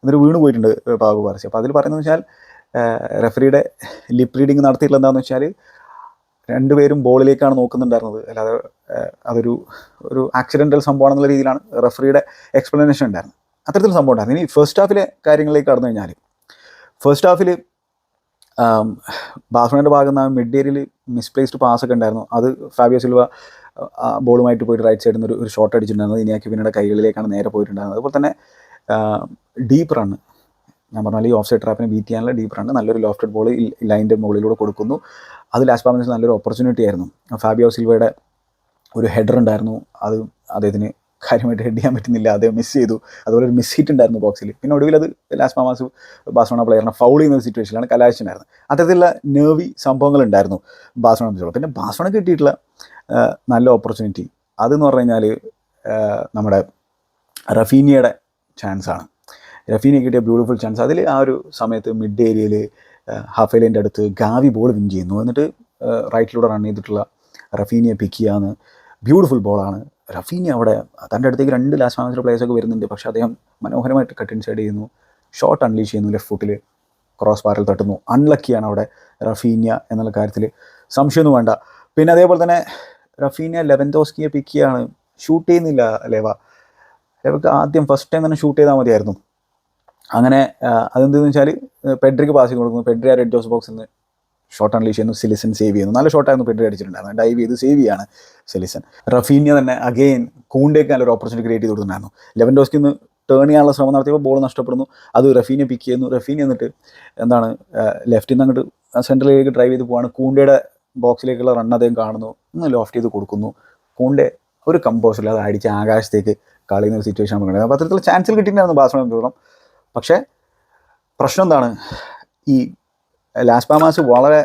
എന്നിട്ട് വീണ് പോയിട്ടുണ്ട് പാവക്കുപാർസി പാർസി. അപ്പോൾ അതിൽ പറയുന്നത് വെച്ചാൽ റെഫറിയുടെ ലിപ് റീഡിങ് നടത്തിയിട്ടുള്ള എന്താണെന്ന് വെച്ചാൽ രണ്ടുപേരും ബോളിലേക്കാണ് നോക്കുന്നുണ്ടായിരുന്നത്. അല്ലാതെ അതൊരു ഒരു ആക്സിഡന്റൽ സംഭവമാണെന്നുള്ള രീതിയിലാണ് റെഫറിയുടെ എക്സ്പ്ലനേഷൻ ഉണ്ടായിരുന്നത്. അത്തരത്തിൽ സംഭവം ഉണ്ടായിരുന്നു. ഇനി ഫസ്റ്റ് ഹാഫിലെ കാര്യങ്ങളിലേക്ക് കടന്നു കഴിഞ്ഞാൽ ഫസ്റ്റ് ഹാഫിൽ ബാസ്മണിന്റെ ഭാഗത്ത് നിന്ന് മിഡ് ഏരിയയിൽ മിസ്പ്ലേസ്ഡ് പാസ് ഒക്കെ ഉണ്ടായിരുന്നു. അത് ഫാബിയോ സിൽവ ബോളുമായിട്ട് പോയിട്ട് റൈറ്റ് സൈഡിൽ നിന്ന് ഒരു ഷോട്ട് അടിച്ചിട്ടുണ്ടായിരുന്നത്. ഇനിയാക്കി പിന്നീട് കൈകളിലേക്കാണ് നേരെ പോയിട്ടുണ്ടായിരുന്നത്. അതുപോലെ തന്നെ ഡീപ്പ് റണ്ണ് ഞാൻ പറഞ്ഞാൽ ഈ ഓഫ് സൈഡ് ട്രാപ്പിനെ ബീറ്റ് ചെയ്യാനുള്ള ഡീപ്പ് റണ്ണ് നല്ലൊരു ലോഫ്റ്റഡ് ബോൾ ലൈന്റെ മുകളിലൂടെ കൊടുക്കുന്നു. അത് ലാസ്റ്റ് പാമിന് നല്ലൊരു ഓപ്പർച്യൂണിറ്റി ആയിരുന്നു. ഫാബിയോ സിൽവയുടെ ഒരു ഹെഡർ ഉണ്ടായിരുന്നു. അത് അദ്ദേഹത്തിന് കാര്യമായിട്ട് ഹെഡ് ചെയ്യാൻ പറ്റുന്നില്ല. അദ്ദേഹം മിസ് ചെയ്തു. അതുപോലെ ഒരു മിസ് ഹിറ്റ് ഉണ്ടായിരുന്നു ബോക്സിൽ പിന്നെ ഒടുവിൽ അത് ലാസ്റ്റ് മാമാസ് ബാഴ്സലോണ പ്ലെയറിനെ ഫൗൾ ചെയ്യുന്ന ഒരു സിറ്റുവേഷനിലാണ് കലാശിച്ചിട്ടുണ്ടായിരുന്നത് അത്തരത്തിലുള്ള നേവി സംഭവങ്ങൾ ഉണ്ടായിരുന്നു ബാഴ്സലോണ സംബന്ധിച്ചോളം പിന്നെ ബാഴ്സലോണ കിട്ടിയിട്ടുള്ള നല്ല ഓപ്പർച്യൂണിറ്റി അതെന്ന് പറഞ്ഞു കഴിഞ്ഞാൽ നമ്മുടെ റഫീനിയയുടെ ചാൻസ് ആണ് റഫീനിയ കിട്ടിയ ബ്യൂട്ടിഫുൾ ചാൻസ് അതിൽ ആ ഒരു സമയത്ത് മിഡ് ഏരിയയിൽ ഹാഫ് ലൈന്റെ അടുത്ത് ഗാവി ബോൾ വിൻ ചെയ്യുന്നു. എന്നിട്ട് റൈറ്റിലൂടെ റൺ ചെയ്തിട്ടുള്ള റഫീനിയെ പിക്ക് ചെയ്യാന്ന് ബ്യൂട്ടിഫുൾ ബോളാണ് റഫീനി അവിടെ തന്റെ അടുത്തേക്ക് രണ്ട് ലാസ്റ്റ് മാച്ചിലെ പ്ലേയേഴ്സൊക്കെ വരുന്നുണ്ട്. പക്ഷേ അദ്ദേഹം മനോഹരമായിട്ട് കട്ട് ഇൻസൈഡ് ചെയ്യുന്നു. ഷോട്ട് അൺലീഷ് ചെയ്യുന്നു ലെഫ്റ്റ് ഫുട്ടിൽ ക്രോസ് ബാറിൽ തട്ടുന്നു. അൺലക്കിയാണ് അവിടെ റഫീനിയ എന്നുള്ള കാര്യത്തിൽ സംശയമൊന്നും വേണ്ട. പിന്നെ അതേപോലെ തന്നെ റഫീനിയ ലെവൻതോസ്കിയെ പിക്ക് ചെയ്യാണ്. ഷൂട്ട് ചെയ്യുന്നില്ല ലേവ. ലേവക്ക് ആദ്യം ഫസ്റ്റ് ടൈം തന്നെ ഷൂട്ട് ചെയ്താൽ മതിയായിരുന്നു. അങ്ങനെ അതെന്തെന്ന് വെച്ചാൽ പെഡ്രിക്ക് പാസിങ് കൊടുക്കുന്നു. പെഡ്രി ആ റെഡ് ജോസ് ബോക്സിൽ നിന്ന് ഷോട്ട് അൺലീഷ് ചെയ്യുന്നു. സിലിസൺ സേവ് ചെയ്യുന്നു. നല്ല ഷോട്ടായിരുന്നു പെഡ്രി അടിച്ചിട്ടുണ്ടായിരുന്നു ഡൈവ് ചെയ്ത് സേവ് ചെയ്യാണ് സിലിസൺ റഫീനിയ തന്നെ അഗെയിൻ കൂണ്ടേക്ക് നല്ലൊരു ഓപ്പർച്യൂണിറ്റി ക്രിയേറ്റ് ചെയ്ത് കൊടുത്തിട്ടുണ്ടായിരുന്നു. ലെവൻ ഡോസ്കിൽ നിന്ന് ടേൺ ചെയ്യാനുള്ള ശ്രമം നടത്തിയപ്പോൾ ബോൾ നഷ്ടപ്പെടുന്നു. അത് റഫീനെ പിക്ക് ചെയ്യുന്നു. റഫീനെ എന്നിട്ട് എന്താണ് ലെഫ്റ്റിൽ നിന്ന് അങ്ങോട്ട് സെൻട്രലിലേക്ക് ഡ്രൈവ് ചെയ്ത് പോവാണ്. കൂണ്ടയുടെ ബോക്സിലേക്കുള്ള റൺ അദ്ദേഹം കാണുന്നു. ഒന്ന് ലോഫ്റ്റ് ചെയ്ത് കൊടുക്കുന്നു. കൂണ്ടെ ഒരു കമ്പോസിൽ അത് അടിച്ച് ആകാശത്തേക്ക് കളിയുന്ന ഒരു സിറ്റുവേഷൻ നമുക്ക് അപ്പോൾ അത്തരത്തിലുള്ള ചാൻസിൽ കിട്ടിയിട്ടുണ്ടായിരുന്നു ബാസ്മൺ പക്ഷേ പ്രശ്നം എന്താണ്? ഈ ലാസ്റ്റ് പാമാസ് വളരെ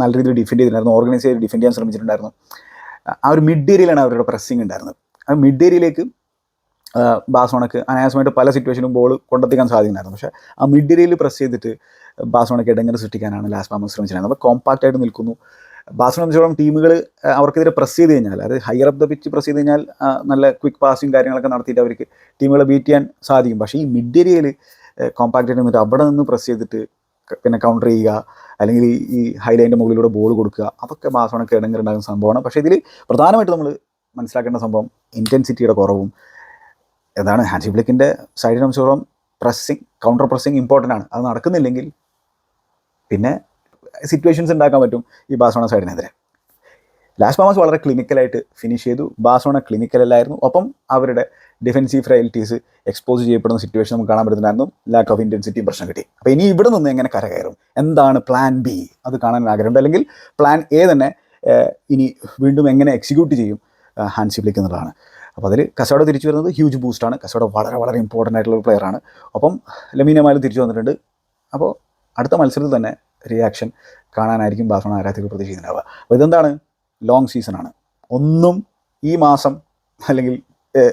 നല്ല രീതിയിൽ ഡിഫെൻഡ് ചെയ്തിട്ടുണ്ടായിരുന്നു. ഓർഗനൈസ് ചെയ്ത് ഡിഫെൻഡ് ചെയ്യാൻ ശ്രമിച്ചിട്ടുണ്ടായിരുന്നു. ആ ഒരു മിഡ് ഏരിയയിലാണ് അവരുടെ പ്രസ്സിങ് ഉണ്ടായിരുന്നത്. ആ മിഡ് ഏരിയയിലേക്ക് ബാസോണക്ക് അനായാസമായിട്ട് പല സിറ്റുവേഷനും ബോൾ കൊണ്ടെത്തിക്കാൻ സാധിക്കുന്നുണ്ടായിരുന്നു. പക്ഷേ ആ മിഡ് ഏരിയയിൽ പ്രസ് ചെയ്തിട്ട് ബാസോണക്ക് ഇടങ്ങനെ സൃഷ്ടിക്കാനാണ് ലാസ്റ്റ് പാമസ് ശ്രമിച്ചിട്ടുണ്ടായിരുന്നത്. അപ്പോൾ കോമ്പാക്റ്റായിട്ട് നിൽക്കുന്നു. ബാസോണ സംബന്ധിച്ചോളം ടീമുകൾ അവർക്കെതിരെ പ്രസ് ചെയ്ത് കഴിഞ്ഞാൽ അതായത് higher up the pitch press ചെയ്ത് കഴിഞ്ഞാൽ നല്ല ക്വിക്ക് പാസിങ് കാര്യങ്ങളൊക്കെ നടത്തിയിട്ട് അവർക്ക് ടീമുകളെ ബീറ്റ് ചെയ്യാൻ സാധിക്കും. പക്ഷേ ഈ മിഡ് ഏരിയയിൽ കോമ്പാക്റ്റ് നിന്നിട്ട് അവിടെ നിന്ന് പ്രസ് ചെയ്തിട്ട് പിന്നെ കൗണ്ടർ ചെയ്യുക അല്ലെങ്കിൽ ഈ- ഹൈലൈന്റെ മുകളിലൂടെ ബോൾ കൊടുക്കുക അതൊക്കെ ബാസോണക്ക് ഇടങ്ങറുണ്ടാകുന്ന സംഭവമാണ്. പക്ഷേ ഇതിൽ പ്രധാനമായിട്ട് നമ്മൾ മനസ്സിലാക്കേണ്ട സംഭവം ഇന്റൻസിറ്റിയുടെ കുറവും എന്താണ് ഹാൻസി ഫ്ലിക്കിന്റെ സൈഡിനെ സംബന്ധിച്ചോളം പ്രസ്സിങ് കൗണ്ടർ പ്രസ്സിങ് ഇമ്പോർട്ടന്റ് ആണ്. അത് നടക്കുന്നില്ലെങ്കിൽ പിന്നെ സിറ്റുവേഷൻസ് ഉണ്ടാക്കാൻ പറ്റും ഈ ബാസോണ സൈഡിനെതിരെ ലാസ്റ്റ് പാമസ് വളരെ ക്ലിനിക്കലായിട്ട് ഫിനിഷ് ചെയ്തു. ബാസോണ ക്ലിനിക്കലല്ലായിരുന്നു ഒപ്പം അവരുടെ ഡിഫൻസീവ് ഫ്രൈലിറ്റീസ് എക്സ്പോസ് ചെയ്യപ്പെടുന്ന സിറ്റുവേഷൻ നമുക്ക് കാണാൻ പറ്റുന്നുണ്ടായിരുന്നു. ലാക്ക് ഓഫ് ഇന്റൻസിറ്റിയും പ്രശ്നം കിട്ടി. അപ്പോൾ ഇനി ഇവിടെ നിന്ന് എങ്ങനെ കരകയറും? എന്താണ് പ്ലാൻ ബി അത് കാണാൻ ആഗ്രഹമുണ്ട്. അല്ലെങ്കിൽ പ്ലാൻ എ തന്നെ ഇനി വീണ്ടും എങ്ങനെ എക്സിക്യൂട്ട് ചെയ്യും? ഹാൻസി ഫ്ലിക്ക് എന്നുള്ളതാണ്. അപ്പോൾ അതിൽ കസോഡ തിരിച്ചു വരുന്നത് ഹ്യൂജ് ബൂസ്റ്റാണ് കസോഡ വളരെ വളരെ ഇമ്പോർട്ടന്റ് ആയിട്ടുള്ള ഒരു പ്ലെയറാണ് ഒപ്പം ലമീനമാലും തിരിച്ചു വന്നിട്ടുണ്ട്. അപ്പോൾ അടുത്ത മത്സരത്തിൽ തന്നെ റിയാക്ഷൻ കാണാനായിരിക്കും ബാസോണ ആരാധകർ പ്രതീക്ഷിക്കുന്നുണ്ടാവുക. അപ്പോൾ ഇതെന്താണ്? ലോങ് സീസണാണ് ഒന്നും ഈ മാസം അല്ലെങ്കിൽ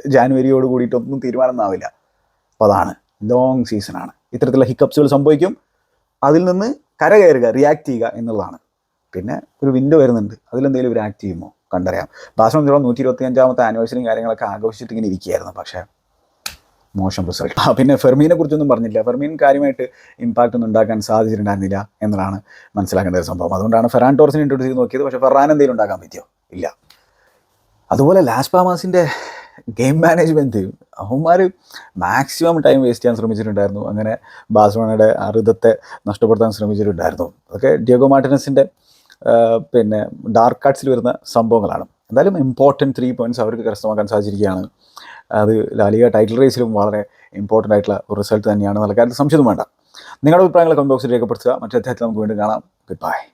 ജാനുവരിയോട് കൂടിയിട്ടൊന്നും തീരുമാനമൊന്നാവില്ല അപ്പോൾ അതാണ്. ലോങ് സീസണാണ് ഇത്തരത്തിലുള്ള ഹിക്കപ്സുകൾ സംഭവിക്കും. അതിൽ നിന്ന് കരകയറുക റിയാക്ട് ചെയ്യുക എന്നുള്ളതാണ്. പിന്നെ ഒരു വിൻഡോ വരുന്നുണ്ട്. അതിലെന്തെങ്കിലും ആക്ട് ചെയ്യുമോ? കണ്ടറിയാം. ബാഴ്സലോണ നൂറ്റി ഇരുപത്തി അഞ്ചാമത്തെ ആനിവേഴ്സറിയും കാര്യങ്ങളൊക്കെ ആഘോഷിച്ചിട്ട് ഇങ്ങനെ ഇരിക്കുകയായിരുന്നു. പക്ഷേ മോശം റിസൾട്ട്. ആ പിന്നെ ഫെർമീനെ കുറിച്ചൊന്നും പറഞ്ഞില്ല. ഫെർമീൻ കാര്യമായിട്ട് ഇമ്പാക്റ്റ് ഒന്നും ഉണ്ടാക്കാൻ സാധിച്ചിട്ടുണ്ടായിരുന്നില്ല എന്നതാണ് മനസ്സിലാക്കേണ്ട ഒരു സംഭവം. അതുകൊണ്ടാണ് ഫെറാൻ ടോർസിനെ ഇൻട്രൊഡ്യൂസ് ചെയ്ത് നോക്കിയത്. പക്ഷേ ഫെറാൻ എന്തെങ്കിലും ഉണ്ടാക്കാൻ പറ്റിയോ? ഇല്ല. അതുപോലെ ലാസ് പാമാസിന്റെ ഗെയിം മാനേജ്മെന്റ് അവന്മാർ മാക്സിമം ടൈം വേസ്റ്റ് ചെയ്യാൻ ശ്രമിച്ചിട്ടുണ്ടായിരുന്നു. അങ്ങനെ ബാഴ്സലോണയുടെ അറുതത്തെ നഷ്ടപ്പെടുത്താൻ ശ്രമിച്ചിട്ടുണ്ടായിരുന്നു. അതൊക്കെ ഡിയോഗോ മാർട്ടിനസിന്റെ പിന്നെ ഡാർക്ക് കാർഡ്സിൽ വരുന്ന സംഭവങ്ങളാണ്. എന്തായാലും ഇമ്പോർട്ടന്റ് ത്രീ പോയിന്റ്സ് അവർക്ക് കരസ്ഥമാക്കാൻ സാധിച്ചിരിക്കുകയാണ്. അത് ലാലിക ടൈറ്റിൽ റേസിലും വളരെ ഇമ്പോർട്ടന്റ് ആയിട്ടുള്ള ഒരു റിസൾട്ട് തന്നെയാണ്. നൽകാൻ സംശയം വേണ്ട. നിങ്ങളുടെ അഭിപ്രായങ്ങൾ കമന്റ് ബോക്സിൽ രേഖപ്പെടുത്തുക. മറ്റേ അധ്യായത്തിൽ നമുക്ക് വീണ്ടും കാണാം. Good bye